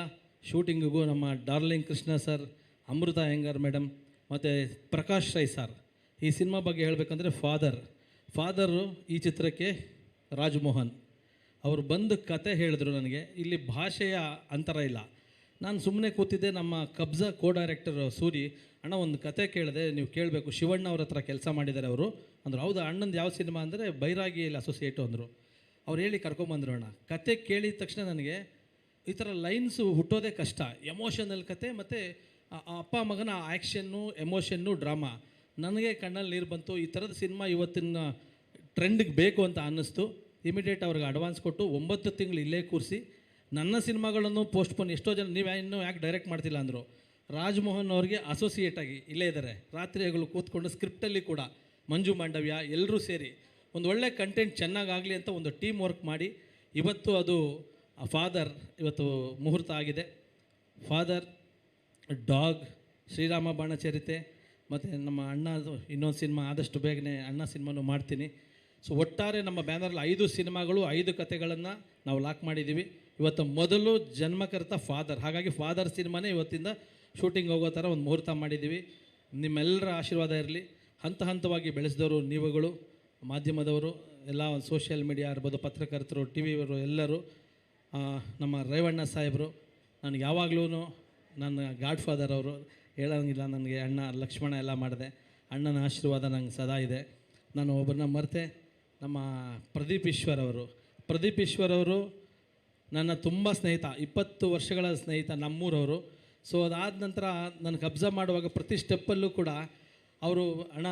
ಶೂಟಿಂಗಿಗೂ ನಮ್ಮ darling Krishna sir, Amrutha Iyengar madam ಮತ್ತು ಪ್ರಕಾಶ್ ರೈ ಸರ್. ಈ ಸಿನಿಮಾ ಬಗ್ಗೆ ಹೇಳಬೇಕಂದ್ರೆ ಫಾದರ್. ಫಾದರು ಈ ಚಿತ್ರಕ್ಕೆ ರಾಜ್ಮೋಹನ್. ಅವರು ಬಂದು ಕತೆ ಹೇಳಿದ್ರು ನನಗೆ, ಇಲ್ಲಿ ಭಾಷೆಯ ಅಂತರ ಇಲ್ಲ. ನಾನು ಸುಮ್ಮನೆ ಕೂತಿದ್ದೆ, ನಮ್ಮ ಕಬ್ಜಾ ಕೋ ಡೈರೆಕ್ಟರ್ ಸೂರಿ, ಅಣ್ಣ ಒಂದು ಕತೆ ಕೇಳಿದೆ, ನೀವು ಕೇಳಬೇಕು. ಶಿವಣ್ಣ ಅವ್ರ ಹತ್ರ ಕೆಲಸ ಮಾಡಿದ್ದಾರೆ ಅವರು. ಅಂದರು, ಹೌದಾ, ಅಣ್ಣಂದು ಯಾವ ಸಿನಿಮಾ? ಅಂದರೆ ಬೈರಾಗಿಯಲ್ಲಿ ಅಸೋಸಿಯೇಟು ಅಂದರು. ಅವ್ರು ಹೇಳಿ ಕರ್ಕೊಂಬಂದ್ರು ಅಣ್ಣ ಕತೆ ಕೇಳಿದ ತಕ್ಷಣ ನನಗೆ ಈ ಥರ ಲೈನ್ಸು ಹುಟ್ಟೋದೇ ಕಷ್ಟ. ಎಮೋಷನಲ್ ಕತೆ ಮತ್ತು ಅಪ್ಪ ಮಗನ ಆ್ಯಕ್ಷನ್ನು, ಎಮೋಷನ್ನು, ಡ್ರಾಮಾ. ನನಗೆ ಕಣ್ಣಲ್ಲಿ ನೀರು ಬಂತು. ಈ ಥರದ ಸಿನಿಮಾ ಇವತ್ತಿನ ಟ್ರೆಂಡ್ಗೆ ಬೇಕು ಅಂತ ಅನ್ನಿಸ್ತು. ಇಮಿಡಿಯೇಟ್ ಅವ್ರಿಗೆ ಅಡ್ವಾನ್ಸ್ ಕೊಟ್ಟು ಒಂಬತ್ತು ತಿಂಗಳು ಇಲ್ಲೇ ಕೂರಿಸಿ. ನನ್ನ ಸಿನಿಮಾಗಳನ್ನು ಪೋಸ್ಟ್ಪೋನ್ ಎಷ್ಟೋ ಜನ ನೀವು ಇನ್ನೂ ಯಾಕೆ ಡೈರೆಕ್ಟ್ ಮಾಡ್ತಿಲ್ಲ ಅಂದರು. ರಾಜ್ಮೋಹನ್ ಅವ್ರಿಗೆ ಅಸೋಸಿಯೇಟಾಗಿ ಇಲ್ಲೇ ಇದ್ದಾರೆ ರಾತ್ರಿ ಹಗಲು ಕೂತ್ಕೊಂಡು ಸ್ಕ್ರಿಪ್ಟಲ್ಲಿ ಕೂಡ. ಮಂಜು ಮಾಂಡವ್ಯ ಎಲ್ಲರೂ ಸೇರಿ. ಒಂದು ಒಳ್ಳೆ ಕಂಟೆಂಟ್ ಚೆನ್ನಾಗಾಗಲಿ ಅಂತ ಒಂದು ಟೀಮ್ ವರ್ಕ್ ಮಾಡಿ, ಇವತ್ತು ಅದು ಫಾದರ್ ಇವತ್ತು ಮುಹೂರ್ತ ಆಗಿದೆ. ಫಾದರ್ ಡಾಗ್ ಶ್ರೀರಾಮ ಬಾಣಚರಿತೆ, ಮತ್ತು ನಮ್ಮ ಅಣ್ಣ ಇನ್ನೊಂದು ಸಿನಿಮಾ ಆದಷ್ಟು ಬೇಗನೆ ಅಣ್ಣ ಸಿನಿಮಾನು ಮಾಡ್ತೀನಿ. ಸೊ ಒಟ್ಟಾರೆ ನಮ್ಮ ಬ್ಯಾನರಲ್ಲಿ ಐದು ಸಿನಿಮಾಗಳು ಐದು ಕತೆಗಳನ್ನು ನಾವು ಲಾಕ್ ಮಾಡಿದ್ದೀವಿ ಇವತ್ತು ಮೊದಲು ಜನ್ಮಕರ್ತ ಫಾದರ್ ಹಾಗಾಗಿ ಫಾದರ್ ಸಿನಿಮಾನೇ ಇವತ್ತಿಂದ ಶೂಟಿಂಗ್ ಹೋಗೋ ಥರ ಒಂದು ಮುಹೂರ್ತ ಮಾಡಿದ್ದೀವಿ ನಿಮ್ಮೆಲ್ಲರ ಆಶೀರ್ವಾದ ಇರಲಿ. ಹಂತ ಹಂತವಾಗಿ ಬೆಳೆಸಿದವರು ನೀವುಗಳು. ಮಾಧ್ಯಮದವರು, ಎಲ್ಲ ಸೋಷಿಯಲ್ ಮೀಡಿಯಾ ಇರ್ಬೋದು ಪತ್ರಕರ್ತರು ಟಿ ವಿಯವರು ಎಲ್ಲರೂ ನಮ್ಮ ರೇವಣ್ಣ ಸಾಹೇಬರು ನನಗೆ ಯಾವಾಗಲೂ ನನ್ನ ಗಾಡ್ ಫಾದರ್ ಅವರು ಹೇಳೋಂಗಿಲ್ಲ ನನಗೆ, ಅಣ್ಣ ಲಕ್ಷ್ಮಣ ಎಲ್ಲ ಮಾಡಿದೆ. ಅಣ್ಣನ ಆಶೀರ್ವಾದ ನಂಗೆ ಸದಾ ಇದೆ. ನಾನು ಒಬ್ಬರನ್ನ ಮರೆತೆ, ನಮ್ಮ ಪ್ರದೀಪ್ ಈಶ್ವರ್ ಅವರು. ಪ್ರದೀಪ್ ಈಶ್ವರ್ ಅವರು ನನ್ನ ತುಂಬ ಸ್ನೇಹಿತ, ಇಪ್ಪತ್ತು ವರ್ಷಗಳ ಸ್ನೇಹಿತ ನಮ್ಮೂರವರು. ಸೊ ಅದಾದ ನಂತರ, ನನಗೆ ಅಬ್ಸರ್ವ್ ಮಾಡುವಾಗ ಪ್ರತಿ ಸ್ಟೆಪ್ಪಲ್ಲೂ ಕೂಡ ಅವರು, ಅಣ್ಣ,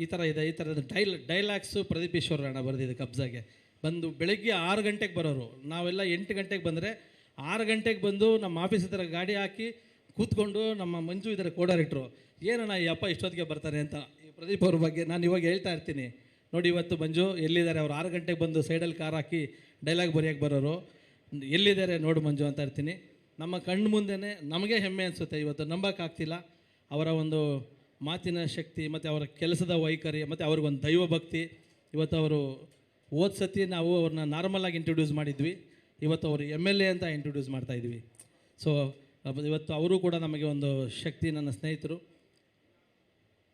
ಈ ಥರ ಇದೆ, ಈ ಥರದ ಡೈಲ್, ಡೈಲಾಗ್ಸು ಪ್ರದೀಪ್ ಈಶ್ವರ ಅಣ್ಣ ಬರೆದಿದೆ ಕಬ್ಜಾಗೆ. ಬಂದು ಬೆಳಗ್ಗೆ ಆರು ಗಂಟೆಗೆ ಬರೋರು. ನಾವೆಲ್ಲ ಎಂಟು ಗಂಟೆಗೆ ಬಂದರೆ ಆರು ಗಂಟೆಗೆ ಬಂದು ನಮ್ಮ ಆಫೀಸ್ ಹತ್ರ ಗಾಡಿ ಹಾಕಿ ಕೂತ್ಕೊಂಡು ನಮ್ಮ ಮಂಜು ಇದರ ಕೋಡಾರಿಟ್ರು ಏನಣ್ಣ ಈ ಅಪ್ಪ ಇಷ್ಟೊತ್ತಿಗೆ ಬರ್ತಾರೆ ಅಂತ ಪ್ರದೀಪ್ ಅವ್ರ ಬಗ್ಗೆ ನಾನು ಇವಾಗ ಹೇಳ್ತಾ ಇರ್ತೀನಿ. ನೋಡಿ ಇವತ್ತು ಮಂಜು ಎಲ್ಲಿದ್ದಾರೆ? ಅವ್ರು ಆರು ಗಂಟೆಗೆ ಬಂದು ಸೈಡಲ್ಲಿ ಕಾರ್ ಹಾಕಿ ಡೈಲಾಗ್ ಬರೆಯೋಕ್ಕೆ ಬರೋರು. ಎಲ್ಲಿದ್ದಾರೆ ನೋಡು ಮಂಜು ಅಂತ ಇರ್ತೀನಿ. ನಮ್ಮ ಕಣ್ಣು ಮುಂದೆನೇ ನಮಗೆ ಹೆಮ್ಮೆ ಅನಿಸುತ್ತೆ. ಇವತ್ತು ನಂಬೋಕ್ಕಾಗ್ತಿಲ್ಲ ಅವರ ಒಂದು ಮಾತಿನ ಶಕ್ತಿ, ಮತ್ತು ಅವರ ಕೆಲಸದ ವೈಖರಿ, ಮತ್ತು ಅವ್ರಿಗೊಂದು ದೈವ ಭಕ್ತಿ. ಇವತ್ತು ಅವರು ಹೋದ ಸತಿ ನಾವು ಅವ್ರನ್ನ ನಾರ್ಮಲಾಗಿ ಇಂಟ್ರೊಡ್ಯೂಸ್ ಮಾಡಿದ್ವಿ. ಇವತ್ತು ಅವರು ಎಂ ಎಲ್ ಎ ಅಂತ ಇಂಟ್ರೊಡ್ಯೂಸ್ ಮಾಡ್ತಾಯಿದ್ವಿ ಸೊ ಇವತ್ತು ಅವರು ಕೂಡ ನಮಗೆ ಒಂದು ಶಕ್ತಿ, ನನ್ನ ಸ್ನೇಹಿತರು.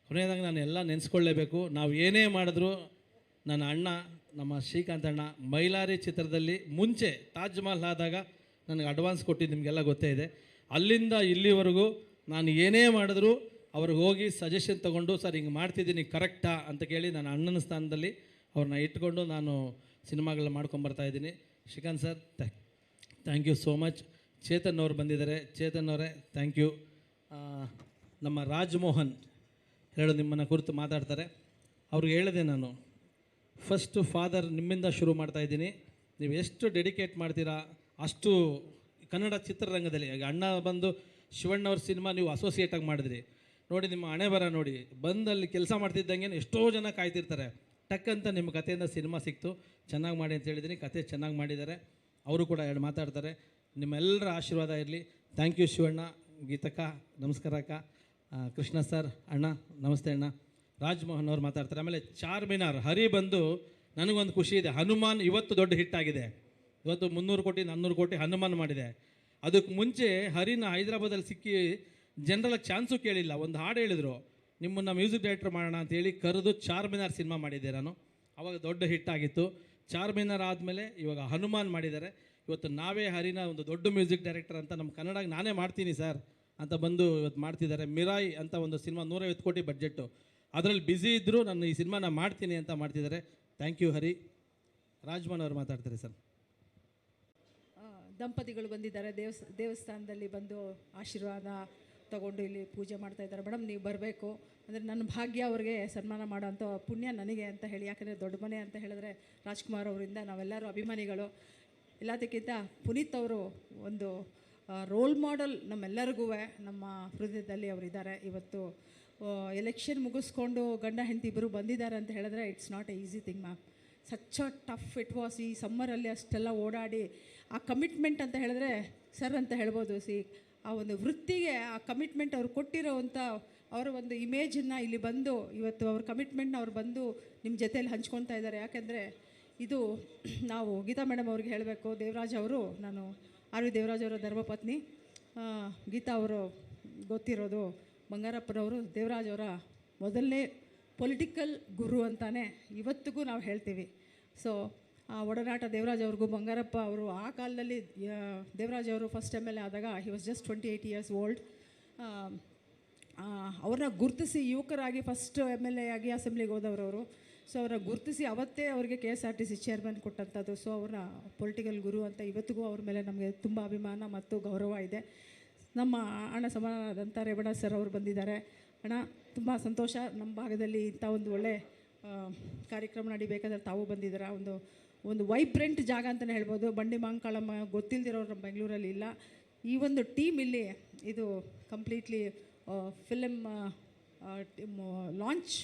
ಕೊನೆಯದಾಗಿ ನಾನು ಎಲ್ಲ ನೆನೆಸ್ಕೊಳ್ಳೇಬೇಕು. ನಾವು ಏನೇ ಮಾಡಿದ್ರು ನನ್ನ ಅಣ್ಣ, ನಮ್ಮ ಶ್ರೀಕಾಂತ್ ಅಣ್ಣ, ಮೈಲಾರಿ ಚಿತ್ರದಲ್ಲಿ ಮುಂಚೆ ತಾಜ್ ಮಹಲ್ ಆದಾಗ ನನಗೆ ಅಡ್ವಾನ್ಸ್ ಕೊಟ್ಟಿದ್ದು ನಿಮಗೆಲ್ಲ ಗೊತ್ತೇ ಇದೆ. ಅಲ್ಲಿಂದ ಇಲ್ಲಿವರೆಗೂ ನಾನು ಏನೇ ಮಾಡಿದ್ರು ಅವ್ರಿಗೆ ಹೋಗಿ ಸಜೆಷನ್ ತೊಗೊಂಡು, ಸರ್, ಹಿಂಗೆ ಮಾಡ್ತಿದ್ದೀನಿ, ಕರೆಕ್ಟಾ? ಅಂತ ಕೇಳಿ ನನ್ನ ಅಣ್ಣನ ಸ್ಥಾನದಲ್ಲಿ ಅವ್ರನ್ನ ಇಟ್ಕೊಂಡು ನಾನು ಸಿನಿಮಾಗಳನ್ನ ಮಾಡ್ಕೊಂಬರ್ತಾ ಇದ್ದೀನಿ. Srikanth sir thank you so much Chetan ಅವರು ಬಂದಿದ್ದಾರೆ. ಚೇತನ್ ಅವರೇ ಥ್ಯಾಂಕ್ ಯು ನಮ್ಮ ರಾಜ್ಮೋಹನ್ ಹೇಳು ನಿಮ್ಮನ್ನು ಕುರಿತು ಮಾತಾಡ್ತಾರೆ. ಅವ್ರಿಗೆ ಹೇಳಿದೆ ನಾನು, ಫಸ್ಟು ಫಾದರ್ ನಿಮ್ಮಿಂದ ಶುರು ಮಾಡ್ತಾ ಇದ್ದೀನಿ. ನೀವು ಎಷ್ಟು ಡೆಡಿಕೇಟ್ ಮಾಡ್ತೀರಾ? ಅಷ್ಟು ಕನ್ನಡ ಚಿತ್ರರಂಗದಲ್ಲಿ ಅಣ್ಣ ಬಂದು ಶಿವಣ್ಣವ್ರ ಸಿನಿಮಾ ನೀವು ಅಸೋಸಿಯೇಟಾಗಿ ಮಾಡಿದ್ರಿ. ನೋಡಿ ನಿಮ್ಮ ಹಣೆ ಬರ ನೋಡಿ, ಬಂದಲ್ಲಿ ಕೆಲಸ ಮಾಡ್ತಿದ್ದಂಗೆ ಎಷ್ಟೋ ಜನ ಕಾಯ್ತಿರ್ತಾರೆ. ಟಕ್ ಅಂತ ನಿಮ್ಮ ಕಥೆಯಿಂದ ಸಿನಿಮಾ ಸಿಕ್ತು, ಚೆನ್ನಾಗಿ ಮಾಡಿ ಅಂತ ಹೇಳಿದ್ದೀನಿ ಕತೆ ಚೆನ್ನಾಗಿ ಮಾಡಿದ್ದಾರೆ. ಅವರು ಕೂಡ ಎರಡು ಮಾತಾಡ್ತಾರೆ. ನಿಮ್ಮೆಲ್ಲರ ಆಶೀರ್ವಾದ ಇರಲಿ. ಥ್ಯಾಂಕ್ ಯು ಶಿವಣ್ಣ, ಗೀತಕ್ಕ, ನಮಸ್ಕಾರ ಅಕ್ಕ. ಕೃಷ್ಣ ಸರ್, ಅಣ್ಣ, ನಮಸ್ತೆ ಅಣ್ಣ. ರಾಜ್ಮೋಹನ್ ಅವ್ರು ಮಾತಾಡ್ತಾರೆ. ಆಮೇಲೆ ಚಾರ್ ಮಿನಾರ್ ಹರಿ ಬಂದು ನನಗೊಂದು ಖುಷಿ ಇದೆ. ಹನುಮಾನ್ ಇವತ್ತು ದೊಡ್ಡ ಹಿಟ್ ಆಗಿದೆ. ಇವತ್ತು ಮುನ್ನೂರು ಕೋಟಿ, ನಾನ್ನೂರು ಕೋಟಿ ಹನುಮಾನ್ ಮಾಡಿದೆ. ಅದಕ್ಕೆ ಮುಂಚೆ ಹರಿನ ಹೈದರಾಬಾದಲ್ಲಿ ಸಿಕ್ಕಿ ಜನರಲ್ಲ ಚಾನ್ಸು ಕೇಳಿಲ್ಲ. ಒಂದು ಹಾಡು ಹೇಳಿದರು, ನಿಮ್ಮನ್ನು ಮ್ಯೂಸಿಕ್ ಡೈರೆಕ್ಟರ್ ಮಾಡೋಣ ಅಂತೇಳಿ ಕರೆದು ಚಾರ್ ಮಿನಾರ್ ಸಿನಿಮಾ ಮಾಡಿದ್ದೆ ನಾನು. ಅವಾಗ ದೊಡ್ಡ ಹಿಟ್ ಆಗಿತ್ತು. ಚಾರ್ ಮಿನಾರ್ ಆದಮೇಲೆ ಇವಾಗ ಹನುಮಾನ್ ಮಾಡಿದ್ದಾರೆ. ಇವತ್ತು ನಾವೇ ಹರಿನ ಒಂದು ದೊಡ್ಡ ಮ್ಯೂಸಿಕ್ ಡೈರೆಕ್ಟರ್ ಅಂತ ನಮ್ಮ ಕನ್ನಡಕ್ಕೆ ನಾನೇ ಮಾಡ್ತೀನಿ ಸರ್ ಅಂತ ಬಂದು ಇವತ್ತು ಮಾಡ್ತಿದ್ದಾರೆ. ಮಿರಾಯ್ ಅಂತ ಒಂದು ಸಿನಿಮಾ ನೂರೈವತ್ತು ಕೋಟಿ ಬಜೆಟ್ಟು ಅದರಲ್ಲಿ ಬ್ಯುಸಿ ಇದ್ದರೂ ನಾನು ಈ ಸಿನಿಮಾನ ಮಾಡ್ತೀನಿ ಅಂತ ಮಾಡ್ತಿದ್ದಾರೆ. ಥ್ಯಾಂಕ್ ಯು ಹರಿ. ರಾಜ್ಮನ್ ಅವರು ಮಾತಾಡ್ತಾರೆ ಸರ್. ದಂಪತಿಗಳು ಬಂದಿದ್ದಾರೆ. ದೇವಸ್, ದೇವಸ್ಥಾನದಲ್ಲಿ ಬಂದು ಆಶೀರ್ವಾದ ತಗೊಂಡು ಇಲ್ಲಿ ಪೂಜೆ ಮಾಡ್ತಾ ಇದ್ದಾರೆ. ಮೇಡಮ್, ನೀವು ಬರಬೇಕು. ಅಂದರೆ ನನ್ನ ಭಾಗ್ಯ ಅವ್ರಿಗೆ ಸನ್ಮಾನ ಮಾಡೋಂಥ ಪುಣ್ಯ ನನಗೆ ಅಂತ ಹೇಳಿ. ಯಾಕಂದರೆ ದೊಡ್ಡ ಮನೆ ಅಂತ ಹೇಳಿದ್ರೆ ರಾಜ್ಕುಮಾರ್ ಅವರಿಂದ ನಾವೆಲ್ಲರೂ ಅಭಿಮಾನಿಗಳು. ಎಲ್ಲದಕ್ಕಿಂತ ಪುನೀತ್ ಅವರು ಒಂದು ರೋಲ್ ಮಾಡೆಲ್ ನಮ್ಮೆಲ್ಲರಿಗೂ ನಮ್ಮ ಹೃದಯದಲ್ಲಿ ಅವರಿದ್ದಾರೆ. ಇವತ್ತು ಎಲೆಕ್ಷನ್ ಮುಗಿಸ್ಕೊಂಡು ಗಂಡ ಹೆಂಡತಿ ಇಬ್ಬರು ಬಂದಿದ್ದಾರೆ ಅಂತ ಹೇಳಿದ್ರೆ it's not a easy thing ma'am such a tough it was ಈ ಸಮ್ಮರಲ್ಲಿ ಅಷ್ಟೆಲ್ಲ ಓಡಾಡಿ, ಆ ಕಮಿಟ್ಮೆಂಟ್ ಅಂತ ಹೇಳಿದ್ರೆ ಸರ್ ಅಂತ ಹೇಳ್ಬೋದು. ಸಿ ಆ ಒಂದು ವೃತ್ತಿಗೆ, ಆ ಕಮಿಟ್ಮೆಂಟ್ ಅವ್ರು ಕೊಟ್ಟಿರೋವಂಥ ಅವರ ಒಂದು ಇಮೇಜನ್ನು ಇಲ್ಲಿ ಬಂದು, ಇವತ್ತು ಅವ್ರ ಕಮಿಟ್ಮೆಂಟ್ನ ಅವ್ರು ಬಂದು ನಿಮ್ಮ ಜೊತೆಯಲ್ಲಿ ಹಂಚ್ಕೊತಾ ಇದ್ದಾರೆ. ಯಾಕೆಂದರೆ ಇದು ನಾವು ಗೀತಾ ಮೇಡಮ್ ಅವ್ರಿಗೆ ಹೇಳಬೇಕು, ದೇವರಾಜ್ ಅವರು, ನಾನು ಆರ್ ವಿ ದೇವರಾಜ್ ಅವರ ಧರ್ಮಪತ್ನಿ. ಗೀತಾ ಅವರು ಗೊತ್ತಿರೋದು ಬಂಗಾರಪ್ಪನವರು, ದೇವರಾಜ್ ಅವರ ಮೊದಲನೇ ಪೊಲಿಟಿಕಲ್ ಗುರು ಅಂತಾನೆ ಇವತ್ತಿಗೂ ನಾವು ಹೇಳ್ತೀವಿ. ಸೊ ಒಡನಾಟ ದೇವರಾಜ್ ಅವ್ರಿಗೂ ಬಂಗಾರಪ್ಪ ಅವರು ಆ ಕಾಲದಲ್ಲಿ ದೇವರಾಜ್ ಅವರು ಫಸ್ಟ್ ಎಂ ಎಲ್ ಎ ಆದಾಗ he was just twenty eight years old ಅವ್ರನ್ನ ಗುರುತಿಸಿ ಯುವಕರಾಗಿ ಫಸ್ಟ್ ಎಂ ಎಲ್ ಎ ಆಗಿ ಅಸೆಂಬ್ಲಿಗೆ ಹೋದವರು ಅವರು. ಸೊ ಅವರ ಗುರುತಿಸಿ ಅವತ್ತೇ ಅವರಿಗೆ K S R T C chairman ಕೊಟ್ಟಂಥದ್ದು. So ಅವ್ರನ್ನ ಪೊಲಿಟಿಕಲ್ ಗುರು ಅಂತ ಇವತ್ತಿಗೂ ಅವ್ರ ಮೇಲೆ ನಮಗೆ ತುಂಬ ಅಭಿಮಾನ ಮತ್ತು ಗೌರವ ಇದೆ. ನಮ್ಮ ಅಣ್ಣ ಸಮಾನರಾದಂಥ ರೇವಣ ಸರ್ ಅವರು ಬಂದಿದ್ದಾರೆ. ಅಣ್ಣ, ತುಂಬ ಸಂತೋಷ. ನಮ್ಮ ಭಾಗದಲ್ಲಿ ಇಂಥ ಒಂದು ಒಳ್ಳೆ ಕಾರ್ಯಕ್ರಮ ನಡಿಬೇಕಾದ್ರೆ ತಾವು ಬಂದಿದ್ದೀರಾ? ಒಂದು ಒಂದು ವೈಬ್ರೆಂಟ್ ಜಾಗ ಅಂತಲೇ ಹೇಳ್ಬೋದು. ಬಂಡಿ ಮಾಂಕಾಳಮ್ಮ ಗೊತ್ತಿಲ್ದಿರೋರು ಬೆಂಗಳೂರಲ್ಲಿ ಇಲ್ಲ. ಈ ಒಂದು ಟೀಮ್ ಇಲ್ಲಿ ಇದು ಕಂಪ್ಲೀಟ್ಲಿ ಫಿಲಮ್ ಲಾಂಚ್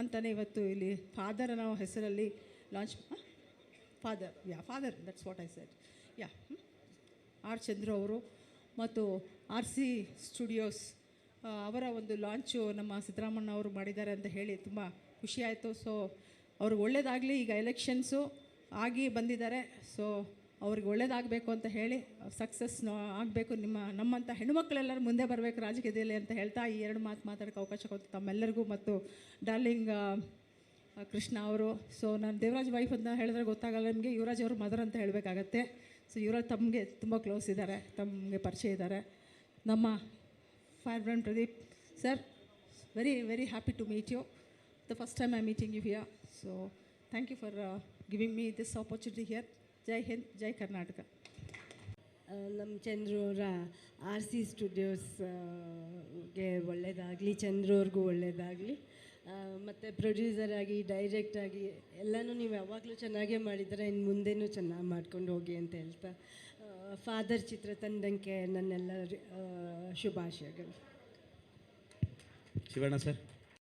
ಅಂತಲೇ ಇವತ್ತು ಇಲ್ಲಿ ಫಾದರ್ ಅನ್ನೋ ಹೆಸರಲ್ಲಿ launch father yeah father that's what I said yeah R Chandru ಅವರು ಮತ್ತು ಆರ್ ಸಿ ಸ್ಟುಡಿಯೋಸ್ ಅವರ ಒಂದು ಲಾಂಚು ನಮ್ಮ ಸಿದ್ದರಾಮಣ್ಣ ಅವರು ಮಾಡಿದ್ದಾರೆ ಅಂತ ಹೇಳಿ ತುಂಬ ಖುಷಿಯಾಯಿತು ಸೊ ಅವ್ರಿಗೆ ಒಳ್ಳೆಯದಾಗಲಿ ಈಗ ಎಲೆಕ್ಷನ್ಸು ಆಗಿ ಬಂದಿದ್ದಾರೆ. ಸೊ ಅವ್ರಿಗೆ ಒಳ್ಳೇದಾಗಬೇಕು ಅಂತ ಹೇಳಿ ಸಕ್ಸಸ್ ಆಗಬೇಕು ನಿಮ್ಮ ನಮ್ಮಂಥ ಹೆಣ್ಣುಮಕ್ಕಳೆಲ್ಲರೂ ಮುಂದೆ ಬರಬೇಕು ರಾಜಕೀಯದಲ್ಲಿ ಅಂತ ಹೇಳ್ತಾ ಈ ಎರಡು ಮಾತು ಮಾತಾಡೋಕ್ಕೆ ಅವಕಾಶ ಕೊಟ್ಟು ತಮ್ಮೆಲ್ಲರಿಗೂ ಮತ್ತು ಡಾರ್ಲಿಂಗ್ ಕೃಷ್ಣ ಅವರು. ಸೊ ನಾನು ದೇವರಾಜ್ ವೈಫ್ ಅಂತ ಹೇಳಿದ್ರೆ ಗೊತ್ತಾಗಲ್ಲ ನಿಮಗೆ, ಯುವರಾಜ್ ಅವರು ಮದರ್ ಅಂತ ಹೇಳಬೇಕಾಗತ್ತೆ. ಸೊ ಯುವರಾಜ್ ತಮಗೆ ತುಂಬ ಕ್ಲೋಸ್ ಇದ್ದಾರೆ, ತಮಗೆ ಪರಿಚಯ ಇದ್ದಾರೆ. ನಮ್ಮ fire brand Pradeep sir very very happy to meet you the first time I meeting you here so thank you for giving me this opportunity here Jai Hind Jai Karnataka ನಮ್ಮ ಚಂದ್ರು ಅವರ ಆರ್ ಸಿ ಸ್ಟುಡಿಯೋಸ್ಗೆ ಒಳ್ಳೆಯದಾಗಲಿ ಚಂದ್ರು ಅವ್ರಿಗೂ ಒಳ್ಳೆಯದಾಗಲಿ ಮತ್ತು ಪ್ರೊಡ್ಯೂಸರ್ ಆಗಿ ಡೈರೆಕ್ಟ್ ಆಗಿ ಎಲ್ಲನೂ ನೀವು ಯಾವಾಗಲೂ ಚೆನ್ನಾಗೇ ಮಾಡಿದರೆ ಇನ್ನು ಮುಂದೆನೂ ಚೆನ್ನಾಗಿ ಮಾಡ್ಕೊಂಡು ಹೋಗಿ ಅಂತ ಹೇಳ್ತಾ ಫಾದರ್ ಚಿತ್ರ ತಂದಂಗೆ ನನ್ನೆಲ್ಲ ಶುಭಾಶಯಗಳು. ಶಿವಣ್ಣ ಸರ್.